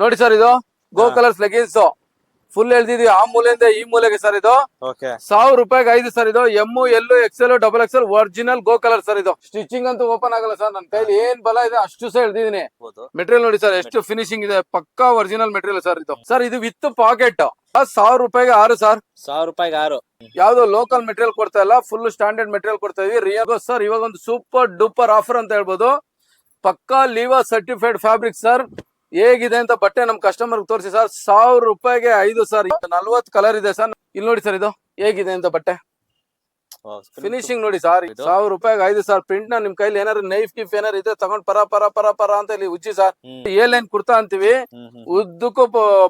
ನೋಡಿ ಸರ್ ಇದು ಗೋ colours leggings full ಎಳ್ದಿದೀವಿ. ಆ ಮೂಲೆಯಿಂದ ಈ ಮೂಲೆಗೆ ಸರ್ ಇದು. ಸಾವಿರ ರೂಪಾಯಿಗೆ ಐದು ಸರ್ ಇದು. M L XL double XL original Go Color sir ಇದು. ಸ್ಟಿಚಿಂಗ್ ಅಂತೂ ಓಪನ್ ಆಗಲ್ಲ ಸರ್ ನನ್ನ ಕೈಲಿ ಏನ್ ಬಲ ಇದೆ ಅಷ್ಟು ಸಹ ಎಳ್ದಿದೀನಿ. ಮೆಟೀರಿಯಲ್ ನೋಡಿ ಸರ್ ಎಷ್ಟು ಫಿನಿಶಿಂಗ್ ಇದೆ. ಪಕ್ಕಾ ಒರಿಜಿನಲ್ ಮೆಟೀರಿಯಲ್ ಸರ್ ಇದು. ಸರ್ ಇದು ವಿತ್ ಪಾಕೆಟ್ ಸಾವಿರ ರೂಪಾಯಿಗೆ ಆರು ಸರ್ ಸಾವಿರ ರೂಪಾಯಿಗೆ ಆರು. ಯಾವ್ದು ಲೋಕಲ್ ಮೆಟೀರಿಯಲ್ ಕೊಡ್ತಾ ಇಲ್ಲ. ಫುಲ್ ಸ್ಟ್ಯಾಂಡರ್ಡ್ ಮೆಟೀರಿಯಲ್ ಕೊಡ್ತಾ ಇದೀವಿ. ರಿಯಲ್ ಸರ್ ಇವಾಗ ಒಂದು ಸೂಪರ್ ಡೂಪರ್ ಆಫರ್ ಅಂತ ಹೇಳ್ಬೋದು. ಪಕ್ಕಾ ಲೀವಾ ಸರ್ಟಿಫೈಡ್ ಫ್ಯಾಬ್ರಿಕ್ ಸರ್ ಹೇಗಿದೆ ಅಂತ ಬಟ್ಟೆ ನಮ್ ಕಸ್ಟಮರ್ ತೋರಿಸಿ ಸರ್. ಸಾವಿರ ರೂಪಾಯಿಗೆ ಐದು ಸರ್. ನಲ್ವತ್ ಕಲರ್ ಇದೆ ಸರ್. ಇಲ್ಲಿ ನೋಡಿ ಸರ್ ಇದು. ಹೇಗಿದೆ ಅಂತ ಬಟ್ಟೆ? ಫಿನಿಶಿಂಗ್ ನೋಡಿ ಸರ್? ಸಾವಿರ ರೂಪಾಯಿಗೆ ಐದು ಸಾವಿರ ಪ್ರಿಂಟ್ನ ನಿಮ್ ಕೈಲಿ ಏನಾದ್ರು ನೈಫ್ ಗಿಫ್ ಏನಾರು ಇದ್ರೆ ತಗೊಂಡ್ ಪರ ಪರ ಪರ ಪರ ಅಂತ ಇಲ್ಲಿ ಉಜ್ಜಿ ಸರ್ ಏ ಲೈನ್ ಕುರ್ತಾ ಅಂತೀವಿ. ಉದ್ದಕ್ಕೂ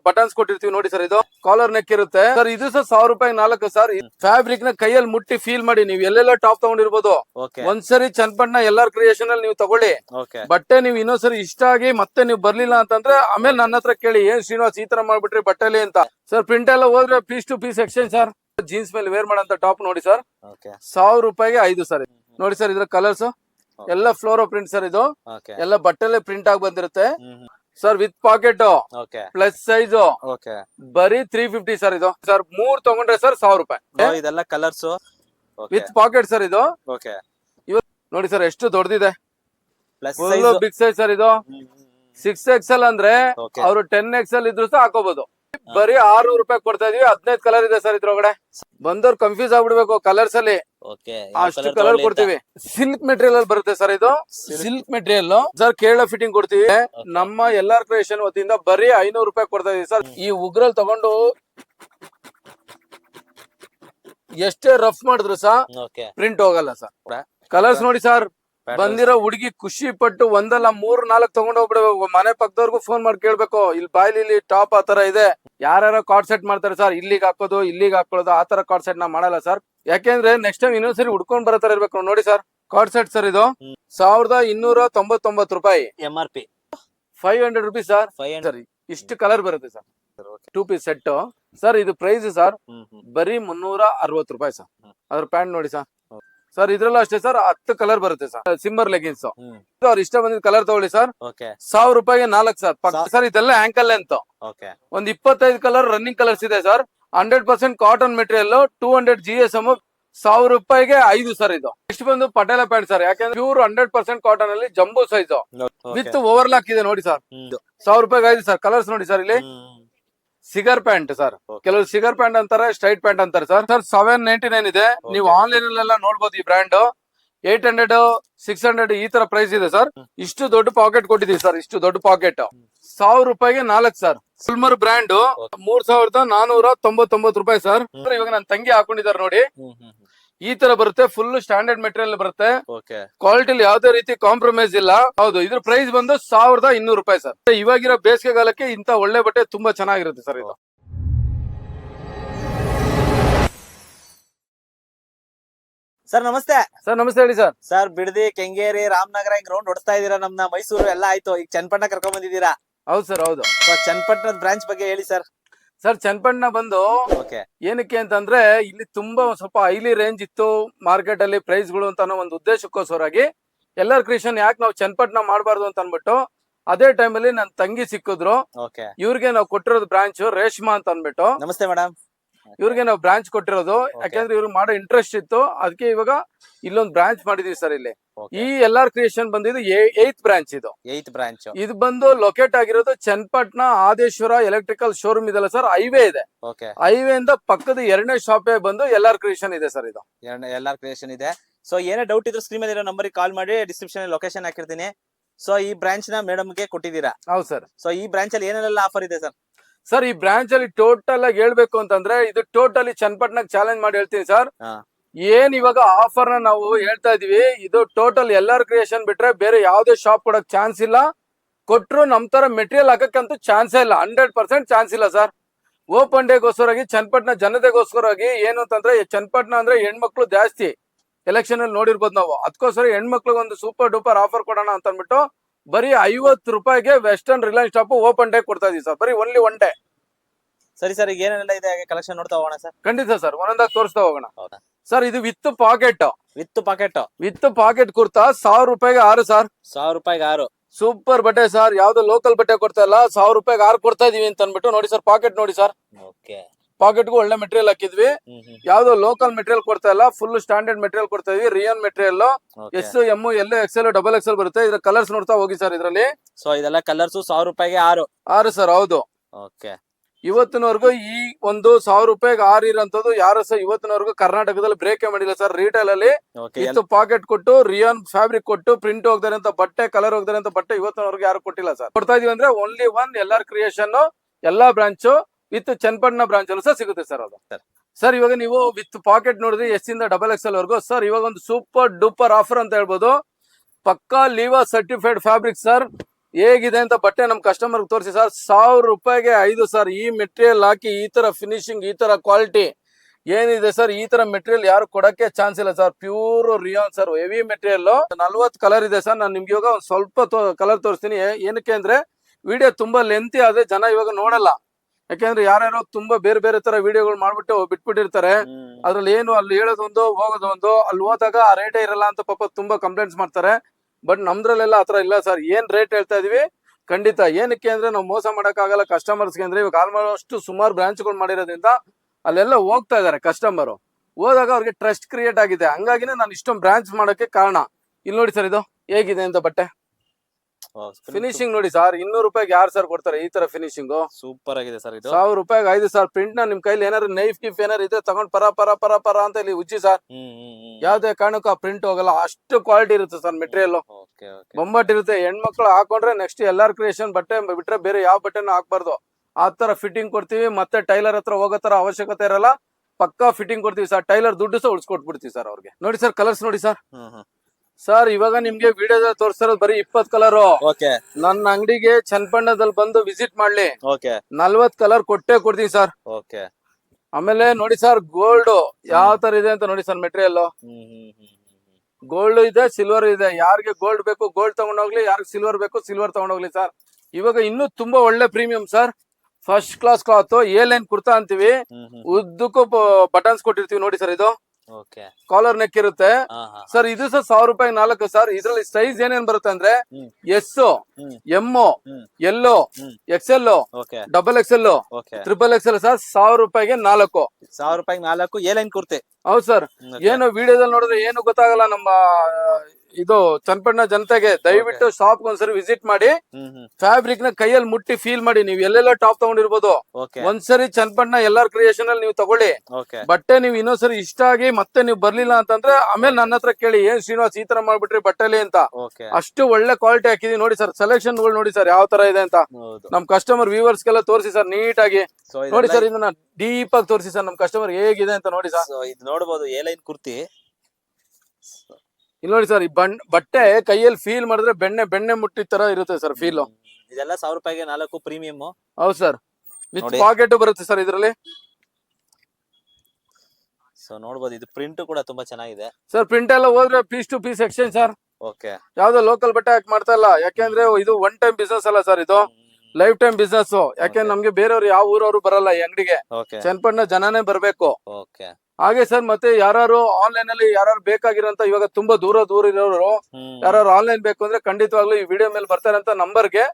ಬಟನ್ಸ್ ಕೊಟ್ಟಿರ್ತೀವಿ ನೋಡಿ ಸರ್ ಇದು. ಕಾಲರ್ ನೆಕ್ ಇರುತ್ತೆ. ಸರ್ ಇದು ಸಹ ಸಾವಿರ ರೂಪಾಯಿ ನಾಲ್ಕು ಸರ್ ಫ್ಯಾಬ್ರಿಕ್ನ ಕೈಯಲ್ಲಿ ಮುಟ್ಟಿ ಫೀಲ್ ಮಾಡಿ ನೀವು ಎಲ್ಲೆಲ್ಲ ಟಾಪ್ ತಗೊಂಡಿರ್ಬೋದು. ಒಂದ್ಸರಿ ಚನ್ಪಣ್ಣ ಎಲ್ಲಾರ್ ಕ್ರಿಯೇಷನ್ ಅಲ್ಲಿ ನೀವು ತಗೊಳ್ಳಿ. ಬಟ್ಟೆ ನೀವು ಇನ್ನೊಂದ್ಸರಿ ಇಷ್ಟ ಆಗಿ ಮತ್ತೆ ನೀವು ಬರ್ಲಿಲ್ಲ ಅಂತಂದ್ರೆ ಆಮೇಲೆ ನನ್ನ ಹತ್ರ ಕೇಳಿ ಏನ್ ಶ್ರೀನಿವಾಸ್ ಈ ತರ ಮಾಡ್ಬಿಟ್ರಿ ಬಟ್ಟೆಲಿ ಅಂತ. ಸರ್ ಪ್ರಿಂಟ್ ಎಲ್ಲ ಹೋದ್ರೆ piece to piece exchange sir jeans ಮೇಲೆ ವೇರ್ ಮಾಡಂತ ಟಾಪ್ ನೋಡಿ ಸರ್ ಸಾವಿರ ರೂಪಾಯಿಗೆ ಐದು ಸರ್. ನೋಡಿ ಸರ್ ಇದ್ರ ಕಲರ್ಸ್ ಎಲ್ಲ ಫ್ಲೋರೋ ಪ್ರಿಂಟ್ ಸರ್ ಇದು. ಎಲ್ಲ ಬಟ್ಟೆಲೆ ಪ್ರಿಂಟ್ ಆಗಿ ಬಂದಿರುತ್ತೆ. Sir with pocket plus size ಬರೀ ತ್ರೀ ಫಿಫ್ಟಿ ಸರ್ ಇದು. ಸರ್ ಮೂರ್ ತಗೊಂಡ್ರೆ ಸರ್ ಸಾವಿರ ರೂಪಾಯಿ. ಇದೆಲ್ಲ ಕಲರ್ಸ್ ವಿತ್ ಪಾಕೆಟ್ ಸರ್ ಇದು. ನೋಡಿ ಸರ್ ಎಷ್ಟು ದೊಡ್ಡದಿದೆ. ಬಿಗ್ ಸೈಜ್ ಸರ್ ಇದು. ಸಿಕ್ಸ್ ಎಕ್ಸೆಲ್ ಅಂದ್ರೆ ಓಕೆ ಅವರು ಟೆನ್ ಎಲ್ ಇದ್ರು ಸಹ ಹಾಕೋಬಹುದು ಬರೀ ಆರ್ನೂರು ರೂಪಾಯಿ ಕೊಡ್ತಾ ಇದೀವಿ. ಹದಿನೈದು ಕಲರ್ ಇದೆ ಸರ್ ಇದ್ರೊಳಗಡೆ. ಬಂದವ್ರು ಕನ್ಫ್ಯೂಸ್ ಆಗ್ಬಿಡ್ಬೇಕು ಕಲರ್ಸ್ ಅಲ್ಲಿ. ಅಷ್ಟು ಕಲರ್ ಕೊಡ್ತೀವಿ. ಸಿಲ್ಕ್ ಮೆಟೀರಿಯಲ್ ಅಲ್ಲಿ ಬರುತ್ತೆ ಸರ್ ಇದು. Silk material sir Kerala fitting ಕೊಡ್ತೀವಿ. ನಮ್ಮ ಎಲ್ಲಾರ್ ಕ್ರಿಯೇಷನ್ ವತಿಯಿಂದ ಬರೀ ಐನೂರು ರೂಪಾಯಿ ಕೊಡ್ತಾ ಇದೀವಿ ಸರ್ ಈ ಉಗ್ರಲ್ ತಗೊಂಡು ಎಷ್ಟೇ ರಫ್ ಮಾಡಿದ್ರು ಸರ್ ಪ್ರಿಂಟ್ ಹೋಗಲ್ಲ ಸರ್ ಕಲರ್ಸ್ ನೋಡಿ ಸರ್ ಬಂದಿರೋ ಹುಡುಗಿ ಖುಷಿ ಪಟ್ಟು ಒಂದಲ್ಲ ಮೂರ್ ನಾಲ್ಕು ತಗೊಂಡ್ ಹೋಗ್ಬಿಡ್ಬೇಕು. ಮನೆ ಪಕ್ಕದವ್ರಿಗೂ ಫೋನ್ ಮಾಡಿ ಕೇಳ್ಬೇಕು. ಇಲ್ಲಿ ಬಾಯ್ಲಿ ಇಲ್ಲಿ ಟಾಪ್ ಆ ತರ ಇದೆ. ಯಾರ್ಯಾರ ಕಾರ್ಡ್ ಸೆಟ್ ಮಾಡ್ತಾರೆ ಸರ್ ಇಲ್ಲಿಗೆ ಹಾಕೋದು ಇಲ್ಲಿಗೆ ಹಾಕೊಳ್ಳೋದು ಆ ತರ ಕಾರ್ಡ್ ಸೆಟ್ ನಾ ಮಾಡಲ್ಲ ಸರ್ ಯಾಕೆಂದ್ರೆ ನೆಕ್ಸ್ಟ್ ಟೈಮ್ ಇನ್ನೊಂದ್ಸರಿ ಹುಡ್ಕೊಂಡ್ ಬರತರ ಇರ್ಬೇಕು. ನೋಡಿ ಸರ್ ಕಾರ್ಡ್ ಸೆಟ್ ಸರ್ ಇದು. ಸಾವಿರದ ಇನ್ನೂರ ತೊಂಬತ್ತೊಂಬತ್ತು ರೂಪಾಯಿ. M R P five hundred rupees sir five sir ಇಷ್ಟು ಕಲರ್ ಬರುತ್ತೆ sir two piece set sir ಇದು ಪ್ರೈಸ್ ಸರ್ ಬರೀ ಮುನ್ನೂರ ಅರವತ್ತು ರೂಪಾಯಿ ಸರ್. ಅದ್ರ ಪ್ಯಾಂಟ್ ನೋಡಿ ಸರ್. ಸರ್ ಇದ್ರಲ್ಲೂ ಅಷ್ಟೇ ಸರ್ ಹತ್ತು ಕಲರ್ ಬರುತ್ತೆ ಸರ್ ಸಿಮ್ಮರ್ ಲೆಗಿನ್ಸ್ ಅವ್ರ ಇಷ್ಟ ಬಂದಿದ್ ಕಲರ್ ತಗೊಳ್ಳಿ ಸರ್ ಸಾವಿರ ರೂಪಾಯಿಗೆ ನಾಲ್ಕು ಸರ್ ಸರ್ ಇದೆಲ್ಲ ಆಂಕಲ್ ಲೆಂತ್ ಒಂದ್ ಇಪ್ಪತ್ತೈದು ಕಲರ್ ರನ್ನಿಂಗ್ ಕಲರ್ಸ್ ಇದೆ sir hundred percent cotton material two hundred G S M ಸಾವಿರ ರೂಪಾಯಿಗೆ ಐದು ಸರ್ ಇದು. ನೆಕ್ಸ್ಟ್ ಬಂದು ಪಟೇಲ ಪ್ಯಾಂಟ್ ಸರ್ ಯಾಕಂದ್ರೆ ಪ್ಯೂರ್ ಹಂಡ್ರೆಡ್ ಪರ್ಸೆಂಟ್ ಕಾಟನ್ ಅಲ್ಲಿ ಜಂಬೂ ಸೈಜ್ ವಿತ್ ಓವರ್ಲಾಕ್ ಇದೆ ನೋಡಿ ಸರ್ ಸಾವಿರ ರೂಪಾಯಿಗೆ ಐದು ಸರ್ ಕಲರ್ಸ್ ನೋಡಿ ಸರ್ ಇಲ್ಲಿ. ಸಿಗರ್ ಪ್ಯಾಂಟ್ ಸರ್ ಕೆಲವರು ಸಿಗರ್ ಪ್ಯಾಂಟ್ ಅಂತಾರೆ ಸ್ಟ್ರೈಟ್ ಪ್ಯಾಂಟ್ ಅಂತಾರೆ sir sir seven ninety nine ಇದೆ ನೀವು ಆನ್ಲೈನ್ ಅಲ್ಲೆಲ್ಲ ನೋಡ್ಬೋದು ಈ brand eight hundred six hundred ಈ ತರ ಪ್ರೈಸ್ ಇದೆ ಸರ್ ಇಷ್ಟು ದೊಡ್ಡ ಪಾಕೆಟ್ ಕೊಟ್ಟಿದೀವಿ ಸರ್ ಇಷ್ಟು ದೊಡ್ಡ ಪಾಕೆಟ್ ಸಾವಿರ ರೂಪಾಯಿಗೆ ನಾಲ್ಕು ಸರ್ ಸುಲ್ಮರ್ ಬ್ರ್ಯಾಂಡ್ ಮೂರ್ ಸಾವಿರದ ನಾನೂರ ತೊಂಬತ್ತೊಂಬತ್ತು ರೂಪಾಯಿ ಸರ್ ಇವಾಗ ನನ್ನ ತಂಗಿ ಹಾಕೊಂಡಿದ್ದಾರೆ ನೋಡಿ. ಈ ತರ ಬರುತ್ತೆ ಫುಲ್ ಸ್ಟ್ಯಾಂಡರ್ಡ್ ಮೆಟೀರಿಯಲ್ ಬರುತ್ತೆ. ಓಕೆ ಕ್ವಾಲಿಟಿಲಿ ಯಾವ್ದೇ ರೀತಿ ಕಾಂಪ್ರಮೈಸ್ ಇಲ್ಲ. ಹೌದು ಇದ್ರ ಪ್ರೈಸ್ ಬಂದು ಸಾವಿರದ ಇನ್ನೂರು ರೂಪಾಯಿ ಸರ್. ಇವಾಗಿರೋ ಬೇಸಿಗೆಗಾಲಕ್ಕೆ ಇಂತ ಒಳ್ಳೆ ಬಟ್ಟೆ ತುಂಬಾ ಚೆನ್ನಾಗಿರುತ್ತೆ ಸರ್ ಇದು. ಸರ್ ನಮಸ್ತೆ. ಸರ್ ನಮಸ್ತೆ ಹೇಳಿ ಸರ್. ಸರ್ ಬಿಡದಿ ಕೆಂಗೇರಿ ರಾಮನಗರ ಹಿಂಗ್ ರೌಂಡ್ ಹೊಡ್ತಾ ಇದೀರಾ ನಮ್ನ ಮೈಸೂರು ಎಲ್ಲ ಆಯ್ತು. ಈಗ ಚನ್ನಪಟ್ಟಣ ಕರ್ಕೊಂಡ್ ಬಂದಿದ್ದೀರಾ? ಹೌದು ಸರ್ ಹೌದು. ಸರ್ ಚನ್ನಪಟ್ಟಣದ ಬ್ರಾಂಚ್ ಬಗ್ಗೆ ಹೇಳಿ ಸರ್. ಸರ್ ಚನ್ನಪಣ್ಣ ಬಂದು ಓಕೆ. ಏನಕ್ಕೆ ಅಂತಂದ್ರೆ ಇಲ್ಲಿ ತುಂಬಾ ಒಂದ್ ಸ್ವಲ್ಪ ಹೈಲಿ ರೇಂಜ್ ಇತ್ತು ಮಾರ್ಕೆಟ್ ಅಲ್ಲಿ ಪ್ರೈಸ್ಗಳು ಅಂತ ಅನ್ನೋ ಒಂದು ಉದ್ದೇಶಕ್ಕೋಸ್ಕರಾಗಿ ಎಲ್ಲರ ಕ್ರಿಯೇಷನ್ ಯಾಕೆ ನಾವು ಚನ್ನಪಟ್ಟಣ ಮಾಡಬಾರ್ದು ಅಂತ ಅನ್ಬಿಟ್ಟು ಅದೇ ಟೈಮ್ ಅಲ್ಲಿ ನನ್ ತಂಗಿ ಸಿಕ್ಕಿದ್ರು. ಓಕೆ. ಇವ್ರಿಗೆ ನಾವು ಕೊಟ್ಟಿರೋದು ಬ್ರಾಂಚ್ ರೇಷ್ಮಾ ಅಂತ ಅನ್ಬಿಟ್ಟು ನಮಸ್ತೆ ಮೇಡಮ್. ಇವ್ರಿಗೆ ನಾವು ಬ್ರಾಂಚ್ ಕೊಟ್ಟಿರೋದು. ಯಾಕಂದ್ರೆ ಇವ್ರಿಗೆ ಮಾಡೋ ಇಂಟ್ರೆಸ್ಟ್ ಇತ್ತು. ಅದಕ್ಕೆ ಇವಾಗ ಇಲ್ಲೊಂದು ಬ್ರಾಂಚ್ ಮಾಡಿದೀವಿ ಸರ್ ಇಲ್ಲಿ. ಈ ಎಲ್ಲಾರ್ ಕ್ರಿಯೇಷನ್ ಬಂದಿದ್ದು ಏತ್ ಬ್ರಾಂಚ್ ಇದು. ಏತ್ ಬ್ರಾಂಚ್ ಇದು ಬಂದು ಲೊಕೇಟ್ ಆಗಿರೋದು ಚನ್ನಪಟ್ಟಣ ಆದೇಶ್ವರ ಎಲೆಕ್ಟ್ರಿಕಲ್ ಶೋರೂಮ್ ಇದೆಲ್ಲ ಸರ್ ಹೈವೇ ಇದೆ. ಹೈವೇ ಇಂದ ಪಕ್ಕದ ಎರಡನೇ ಶಾಪೇ ಬಂದು ಎಲ್ಲಾರ್ ಕ್ರಿಯೇಷನ್ ಇದೆ ಸರ್ ಇದು. ಎಲ್ಲಾರ್ ಕ್ರಿಯೇಷನ್ ಇದೆ. ಸೊ ಏನೇ ಡೌಟ್ ಇದ್ರೆ ಸ್ಕ್ರೀನ್ ಮೇಲೆ ಇರೋ ನಂಬರ್ ಕಾಲ್ ಮಾಡಿ ಡಿಸ್ಕ್ರಿಪ್ಷನ್ ಲೊಕೇಶನ್ ಹಾಕಿರ್ತೀನಿ. ಸೊ ಈ ಬ್ರಾಂಚ್ನ ಮೇಡಮ್ಗೆ ಕೊಟ್ಟಿದ್ದೀರಾ? ಹೌದು ಸರ್ ಸೊ ಈ ಬ್ರಾಂಚ್ ಅಲ್ಲಿ ಏನೆಲ್ಲ ಆಫರ್ ಇದೆ ಸರ್ ಸರ್ ಈ ಬ್ರಾಂಚ್ ಅಲ್ಲಿ ಟೋಟಲ್ ಆಗಿ ಹೇಳ್ಬೇಕು ಅಂತಂದ್ರೆ ಇದು ಟೋಟಲಿ ಚನ್ನಪಟ್ನಾಗ ಚಾಲೆಂಜ್ ಮಾಡಿ ಹೇಳ್ತೀನಿ ಸರ್. ಏನ್ ಇವಾಗ ಆಫರ್ನ ನಾವು ಹೇಳ್ತಾ ಇದೀವಿ, ಇದು ಟೋಟಲ್ ಎಲ್ಲರ್ ಕ್ರಿಯೇಷನ್ ಬಿಟ್ರೆ ಬೇರೆ ಯಾವ್ದೇ ಶಾಪ್ ಕೊಡಕ್ ಚಾನ್ಸ್ ಇಲ್ಲ. ಕೊಟ್ರು ನಮ್ ತರ ಮೆಟೀರಿಯಲ್ ಹಾಕಕ್ಕಂತೂ ಚಾನ್ಸೇ ಇಲ್ಲ ಹಂಡ್ರೆಡ್ ಪರ್ಸೆಂಟ್ ಚಾನ್ಸ್ ಇಲ್ಲ ಸರ್ ಓಪನ್ ಡೇಗೋಸ್ಕರವಾಗಿ ಚನ್ನಪಟ್ಟಣ ಜನತೆಗೋಸ್ಕರವಾಗಿ ಏನು ಅಂತಂದ್ರೆ ಚನ್ನಪಟ್ಟಣ ಅಂದ್ರೆ ಹೆಣ್ಮಕ್ಳು ಜಾಸ್ತಿ. ಎಲೆಕ್ಷನ್ ಅಲ್ಲಿ ನೋಡಿರ್ಬೋದು ನಾವು. ಅದಕ್ಕೋಸ್ಕರ ಹೆಣ್ಮಕ್ಳಿಗೆ ಒಂದು ಸೂಪರ್ ಡೂಪರ್ ಆಫರ್ ಕೊಡೋಣ ಅಂತ ಅಂದ್ಬಿಟ್ಟು ಬರೀ ಐವತ್ತು ರೂಪಾಯಿಗೆ western Reliance shop open day ಕೊಡ್ತಾ ಇದೀವಿ ಸರ್ ಬರೀ ಓನ್ಲಿ ಒನ್ ಡೇ ಸರಿ ಸರ್ ಈಗ ಏನೆಲ್ಲ ಇದೆ? ಕಲೆಕ್ಷನ್ ನೋಡ್ತಾ ಹೋಗೋಣ ಸರ್. ಖಂಡಿತ ಸರ್ ಒಂದೊಂದಾಗಿ ತೋರಿಸ್ತಾ ಹೋಗೋಣ. ಹೌದಾ? ಸರ್ ಇದು with pocket. With pocket. With pocket kurta ಸಾವಿರ ರೂಪಾಯಿಗೆ ಆರು ಸರ್. ಸಾವಿರ ರೂಪಾಯಿಗೆ ಆರು. ಸೂಪರ್ ಬಟ್ಟೆ ಸರ್ ಯಾವ್ದು ಲೋಕಲ್ ಬಟ್ಟೆ ಕೊಡ್ತಾ ಇಲ್ಲ ಸಾವಿರ ರೂಪಾಯಿಗೆ ಆರು ಕೊಡ್ತಾ ಇದೀವಿ ಅಂತ ಅಂದ್ಬಿಟ್ಟು ನೋಡಿ ಸರ್ ಪಾಕೆಟ್ ನೋಡಿ ಸರ್. ಓಕೆ. ಪಾಕೆಟ್ಗೂ ಒಳ್ಳೆ ಮೆಟೀರಿಯಲ್ ಹಾಕಿದ್ವಿ. ಯಾವ್ದು ಲೋಕಲ್ ಮೆಟೀರಿಯಲ್ ಕೊಡ್ತಾ ಇಲ್ಲ ಫುಲ್ ಸ್ಟ್ಯಾಂಡರ್ಡ್ ಮೆಟೀರಿಯಲ್ ಕೊಡ್ತಾ ಇದೀವಿ rayon material S M L XL double XL ಬರುತ್ತೆ. ಇದ್ರ ಕಲರ್ಸ್ ನೋಡ್ತಾ ಹೋಗಿ ಸರ್ ಇದ್ರಲ್ಲಿ. ಸೊ ಇದೆಲ್ಲ ಕಲರ್ಸ್ ಸಾವಿರ ರೂಪಾಯಿಗೆ ಆರು. ಆರು ಸರ್ ಹೌದು. ಓಕೆ. ಇವತ್ತಿನವರೆಗೂ ಈ ಒಂದು ಸಾವಿರ ರೂಪಾಯಿಗೆ ಆರ್ ಇರೋಂಥದ್ದು ಯಾರು ಸಹ ಇವತ್ತಿನವರೆಗೂ ಕರ್ನಾಟಕದಲ್ಲಿ ಬ್ರೇಕ್ ಮಾಡಿಲ್ಲ ಸರ್. ರಿಟೇಲ್ ಅಲ್ಲಿ ಇತ್ತು ಪಾಕೆಟ್ ಕೊಟ್ಟು ರಿಯನ್ ಫ್ಯಾಬ್ರಿಕ್ ಕೊಟ್ಟು ಪ್ರಿಂಟ್ ಹೋಗ್ತಾರೆ ಅಂತ ಬಟ್ಟೆ ಕಲರ್ ಹೋಗ್ತಾರೆ ಅಂತ ಬಟ್ಟೆ ಇವತ್ತಿನವರೆಗೂ ಯಾರು ಕೊಟ್ಟಿಲ್ಲ ಸರ್. ಕೊಡ್ತಾ ಇದೀವಿ ಅಂದ್ರೆ ಓನ್ಲಿ ಒನ್ ಎಲ್ಲಾರ್ ಕ್ರಿಯೇಷನ್ ಎಲ್ಲಾ ಬ್ರಾಂಚ್ ವಿತ್ ಚನ್ನಪಟ್ಟಣ ಬ್ರಾಂಚ್ ಅಲ್ಲೂ ಸಹ ಸಿಗುತ್ತೆ ಸರ್ ಅದು. ಸರ್. ಸರ್ ಇವಾಗ ನೀವು ವಿತ್ ಪಾಕೆಟ್ ನೋಡಿದ್ರೆ ಎಸ್ ಇಂದ ಡಬಲ್ ಎಕ್ಸ್ ಎಲ್ ವರ್ಗೂ. ಸರ್ ಇವಾಗ ಒಂದು ಸೂಪರ್ ಡೂಪರ್ ಆಫರ್ ಅಂತ ಹೇಳ್ಬೋದು. ಪಕ್ಕಾ ಲೀವಾ ಸರ್ಟಿಫೈಡ್ ಫ್ಯಾಬ್ರಿಕ್ ಸರ್. ಹೇಗಿದೆ ಅಂತ ಬಟ್ಟೆ ನಮ್ ಕಸ್ಟಮರ್ ತೋರಿಸಿ ಸರ್ ಸಾವಿರ ರೂಪಾಯಿಗೆ ಐದು ಸರ್ ಈ ಮೆಟೀರಿಯಲ್ ಹಾಕಿ ಈ ತರ ಫಿನಿಶಿಂಗ್ ಈ ತರ ಕ್ವಾಲಿಟಿ ಏನಿದೆ ಸರ್ ಈ ತರ ಮೆಟೀರಿಯಲ್ ಯಾರು ಕೊಡಕ್ಕೆ ಚಾನ್ಸ್ ಇಲ್ಲ sir. Pure rayon sir heavy material ನಲ್ವತ್ ಕಲರ್ ಇದೆ ಸರ್ ನಾನು ನಿಮ್ಗೆ ಇವಾಗ ಒಂದ್ ಸ್ವಲ್ಪ ಕಲರ್ ತೋರಿಸ್ತೀನಿ. ಏನಕ್ಕೆ ಅಂದ್ರೆ ವಿಡಿಯೋ ತುಂಬಾ ಲೆಂತಿ ಆದ್ರೆ ಜನ ಇವಾಗ ನೋಡಲ್ಲ. ಯಾಕೆಂದ್ರೆ ಯಾರ್ಯಾರೋ ತುಂಬಾ ಬೇರೆ ಬೇರೆ ತರ ವಿಡಿಯೋಗಳು ಮಾಡ್ಬಿಟ್ಟು ಬಿಟ್ಬಿಟ್ಟಿರ್ತಾರೆ. ಅದ್ರಲ್ಲಿ ಏನು ಅಲ್ಲಿ ಹೇಳೋದೊಂದು ಹೋಗೋದೊಂದು ಅಲ್ಲಿ ಹೋದಾಗ ಆ ರೇಟೇ ಇರಲ್ಲ ಅಂತ ಪಾಪ ತುಂಬಾ ಕಂಪ್ಲೇಂಟ್ಸ್ ಮಾಡ್ತಾರೆ. ಬಟ್ ನಮ್ದ್ರಲ್ಲೆಲ್ಲ ಆತರ ಇಲ್ಲ ಸರ್ ಏನ್ ರೇಟ್ ಹೇಳ್ತಾ ಇದೀವಿ? ಖಂಡಿತ. ಏನಕ್ಕೆ ಅಂದ್ರೆ ನಾವು ಮೋಸ ಮಾಡೋಕ್ಕಾಗಲ್ಲ ಕಸ್ಟಮರ್ಸ್ಗೆ ಅಂದ್ರೆ ಇವಾಗ ಆಲ್ಮೋಸ್ಟ್ ಸುಮಾರು ಬ್ರಾಂಚ್ಗಳು ಮಾಡಿರೋದ್ರಿಂದ ಅಲ್ಲೆಲ್ಲ ಹೋಗ್ತಾ ಇದಾರೆ ಕಸ್ಟಮರ್ ಹೋದಾಗ ಅವ್ರಿಗೆ ಟ್ರಸ್ಟ್ ಕ್ರಿಯೇಟ್ ಆಗಿದೆ. ಹಂಗಾಗಿನೇ ನಾನು ಇಷ್ಟೊಂದು ಬ್ರಾಂಚ್ ಮಾಡೋಕ್ಕೆ ಕಾರಣ. ಇಲ್ಲಿ ನೋಡಿ ಸರ್ ಇದು ಹೇಗಿದೆ ಅಂತ ಬಟ್ಟೆ? ಫಿನಿಶಿಂಗ್ ನೋಡಿ ಸರ್ ಇನ್ನೂರು ರೂಪಾಯಿಗೆ ಯಾರು ಸರ್ ಕೊಡ್ತಾರೆ ಈ ತರ ಫಿನಿಶಿಂಗ್ ಸೂಪರ್ ಆಗಿದೆ ಸರ್ ಇದು. ಸಾವಿರ ರೂಪಾಯಿಗೆ ಐದು ಸರ್ ಪ್ರಿಂಟ್ನ ನಿಮ್ ಕೈಲಿ ಏನಾದ್ರು ನೈಫ್ ಗಿಫ್ ಏನಾರು ಇದ್ರೆ ತಗೊಂಡ್ ಪರ ಪರ ಪರ ಪರ ಅಂತ ಇಲ್ಲಿ ಉಜ್ಜಿ ಸರ್. ಯಾವ್ದೇ ಕಾರಣಕ್ಕೂ ಆ ಪ್ರಿಂಟ್ ಹೋಗಲ್ಲ ಅಷ್ಟು ಕ್ವಾಲಿಟಿ ಇರುತ್ತೆ ಸರ್ ಮೆಟೀರಿಯಲ್ ಬೊಂಬಟ್ ಇರುತ್ತೆ ಹೆಣ್ಮಕ್ಳು ಹಾಕೊಂಡ್ರೆ ನೆಕ್ಸ್ಟ್ ಎಲ್ಲಾರ್ ಕ್ರಿಯೇಷನ್ ಬಟ್ಟೆ ಬಿಟ್ರೆ ಬೇರೆ ಯಾವ ಬಟ್ಟೆನೂ ಹಾಕ್ಬಾರ್ದು. ಆ ತರ ಫಿಟ್ಟಿಂಗ್ ಕೊಡ್ತೀವಿ ಮತ್ತೆ ಟೈಲರ್ ಹತ್ರ ಹೋಗೋ ತರ ಅವಶ್ಯಕತೆ ಇರಲ್ಲ. ಪಕ್ಕಾ ಫಿಟ್ಟಿಂಗ್ ಕೊಡ್ತೀವಿ ಸರ್ ಟೈಲರ್ ದುಡ್ಡು ಸಹ ಉಳಿಸ್ಕೊಟ್ಬಿಡ್ತೀವಿ ಸರ್ ಅವ್ರಿಗೆ. ನೋಡಿ ಸರ್ ಕಲರ್ಸ್ ನೋಡಿ ಸರ್. ಸರ್ ಇವಾಗ ನಿಮ್ಗೆ ವಿಡಿಯೋದಲ್ಲಿ ತೋರಿಸ್ತಿರೋದು ಬರೀ ಇಪ್ಪತ್ ಕಲರ್ ಓಕೆ ನನ್ನ ಅಂಗಡಿಗೆ ಚನ್ನಪಣ್ಣದಲ್ಲಿ ಬಂದು ವಿಸಿಟ್ ಮಾಡ್ಲಿ. ಓಕೆ ನಲ್ವತ್ ಕಲರ್ ಕೊಟ್ಟೆ ಕೊಡ್ತೀನಿ ಸರ್ ಓಕೆ ಆಮೇಲೆ ನೋಡಿ ಸರ್ ಗೋಲ್ಡ್ ಯಾವ ತರ ಇದೆ ಅಂತ ನೋಡಿ ಸರ್ ಮೆಟೀರಿಯಲ್ ಗೋಲ್ಡ್ ಇದೆ ಸಿಲ್ವರ್ ಇದೆ. ಯಾರಿಗೆ ಗೋಲ್ಡ್ ಬೇಕು ಗೋಲ್ಡ್ ತಗೊಂಡೋಗ್ಲಿ ಯಾರಿಗೆ ಸಿಲ್ವರ್ ಬೇಕು ಸಿಲ್ವರ್ ತಗೊಂಡೋಗ್ಲಿ ಸರ್ ಇವಾಗ ಇನ್ನೂ ತುಂಬಾ ಒಳ್ಳೆ premium sir first class cloth A line kurta ಅಂತೀವಿ. ಉದ್ದಕ್ಕೂ ಬಟನ್ಸ್ ಕೊಟ್ಟಿರ್ತೀವಿ ನೋಡಿ ಸರ್ ಇದು. ಕಾಲರ್ ನೆಕ್ ಇರುತ್ತೆ. ಸರ್ ಇದು ಸಹ ಸಾವಿರ ರೂಪಾಯಿ ನಾಲ್ಕು ಸರ್ ಇದ್ರಲ್ಲಿ ಸೈಜ್ ಏನೇನ್ ಬರುತ್ತೆ ಅಂದ್ರೆ. S M L XL double XL okay triple L sir ಸಾವಿರ ರೂಪಾಯಿಗೆ ನಾಲ್ಕು. ಸಾವಿರ ರೂಪಾಯಿಗೆ ನಾಲ್ಕು ಏಲೈನ್ ಲೈನ್ ಕುರ್ತೆ. ಹೌದು ಸರ್ ಏನು ವಿಡಿಯೋದಲ್ಲಿ ನೋಡಿದ್ರೆ ಏನು ಗೊತ್ತಾಗಲ್ಲ ನಮ್ಮ ಇದು ಚನ್ನಪಣ್ಣ ಜನತೆಗೆ ದಯವಿಟ್ಟು ಶಾಪ್ ಒಂದ್ಸರಿ ವಿಸಿಟ್ ಮಾಡಿ ಫ್ಯಾಬ್ರಿಕ್ನ ಕೈಯಲ್ಲಿ ಮುಟ್ಟಿ ಫೀಲ್ ಮಾಡಿ ನೀವು ಎಲ್ಲೆಲ್ಲ ಟಾಪ್ ತಗೊಂಡಿರ್ಬೋದು. ಒಂದ್ಸರಿ ಚನ್ನಪಣ್ಣ ಎಲ್ಲಾರ್ ಕ್ರಿಯೇಷನ್ ಅಲ್ಲಿ ನೀವು ತಗೊಳ್ಳಿ. ಬಟ್ಟೆ ನೀವು ಇನ್ನೊಂದ್ಸರಿ ಇಷ್ಟ ಆಗಿ ಮತ್ತೆ ನೀವು ಬರ್ಲಿಲ್ಲ ಅಂತಂದ್ರೆ ಆಮೇಲೆ ನನ್ನ ಹತ್ರ ಕೇಳಿ ಏನ್ ಶ್ರೀನಿವಾಸ್ ಈ ತರ ಮಾಡ್ಬಿಟ್ರಿ ಬಟ್ಟೆಲಿ ಅಂತ. ಅಷ್ಟು ಒಳ್ಳೆ ಕ್ವಾಲಿಟಿ ಹಾಕಿದೀವಿ ನೋಡಿ ಸರ್ ಸೆಲೆಕ್ಷನ್ಗಳು ನೋಡಿ ಸರ್ ಯಾವ ತರ ಇದೆ ಅಂತ. ನಮ್ ಕಸ್ಟಮರ್ ವ್ಯೂವರ್ಸ್ ಗೆಲ್ಲ ತೋರಿಸಿ ಸರ್ ನೀಟ್ ಆಗಿ ನೋಡಿ ಸರ್ ಇದನ್ನ ಡೀಪ್ ಆಗಿ ತೋರಿಸಿ ಸರ್ ನಮ್ ಕಸ್ಟಮರ್ ಹೇಗಿದೆ ಅಂತ ನೋಡಿ ಸರ್. ಇದು ನೋಡಬಹುದು ಎ ಲೈನ್ ಕುರ್ತಿ. ಇಲ್ಲಿ ನೋಡಿ ಸರ್ ಈ ಬಣ್ಣ ಬಟ್ಟೆ ಕೈಯಲ್ಲಿ ಫೀಲ್ ಮಾಡಿದ್ರೆ ಬೆಣ್ಣೆ ಬೆಣ್ಣೆ ಮುಟ್ಟಿ ತರ ಇರುತ್ತೆ ಸರ್ ಫೀಲ್ ಇದೆಲ್ಲ ಸಾವಿರ ರೂಪಾಯಿಗೆ ನಾಲ್ಕು ಪ್ರೀಮಿಯಂ ಹೌದು ಸರ್. ವಿತ್. ಪಾಕೆಟ್ ಬರುತ್ತೆ ಸರ್ ಇದರಲ್ಲಿ. ಸೊ ನೋಡ್ಬೋದು ಇದು ಪ್ರಿಂಟ್ ಕೂಡ ತುಂಬಾ ಚೆನ್ನಾಗಿದೆ. ಸರ್ ಪ್ರಿಂಟ್ ಎಲ್ಲ ಹೋದ್ರೆ piece to piece exchange sir. Okay ಯಾವ್ದೋ ಲೋಕಲ್ ಬಟ್ಟೆ ಹಾಕಿ ಮಾಡ್ತಾ ಇಲ್ಲ. ಯಾಕೆಂದ್ರೆ ಇದು ಒನ್ ಟೈಮ್ ಬಿಸ್ನೆಸ್ ಅಲ್ಲ ಸರ್ ಇದು. ಲೈಫ್ ಟೈಮ್ ಬಿಸ್ನೆಸ್ ಯಾಕೆಂದ್ರೆ. ನಮ್ಗೆ ಬೇರೆಯವ್ರು ಯಾವ ಊರವ್ರು ಬರಲ್ಲ ಈ ಅಂಗಡಿಗೆ. ಚನ್ಪಣ್ಣ ಜನನೇ ಬರ್ಬೇಕು. ಓಕೆ ಹಾಗೆ ಸರ್ ಮತ್ತೆ ಯಾರು ಆನ್ಲೈನ್ ಅಲ್ಲಿ ಯಾರು ಬೇಕಾಗಿರೋಂತ ಇವಾಗ ತುಂಬಾ ದೂರ ದೂರ ಇರೋರು ಯಾರು ಆನ್ಲೈನ್ ಬೇಕು ಅಂದ್ರೆ ಖಂಡಿತವಾಗ್ಲೂ ಈ ವಿಡಿಯೋ ಮೇಲೆ ಬರ್ತಾರೆ ಅಂತ ನಂಬರ್ಗೆ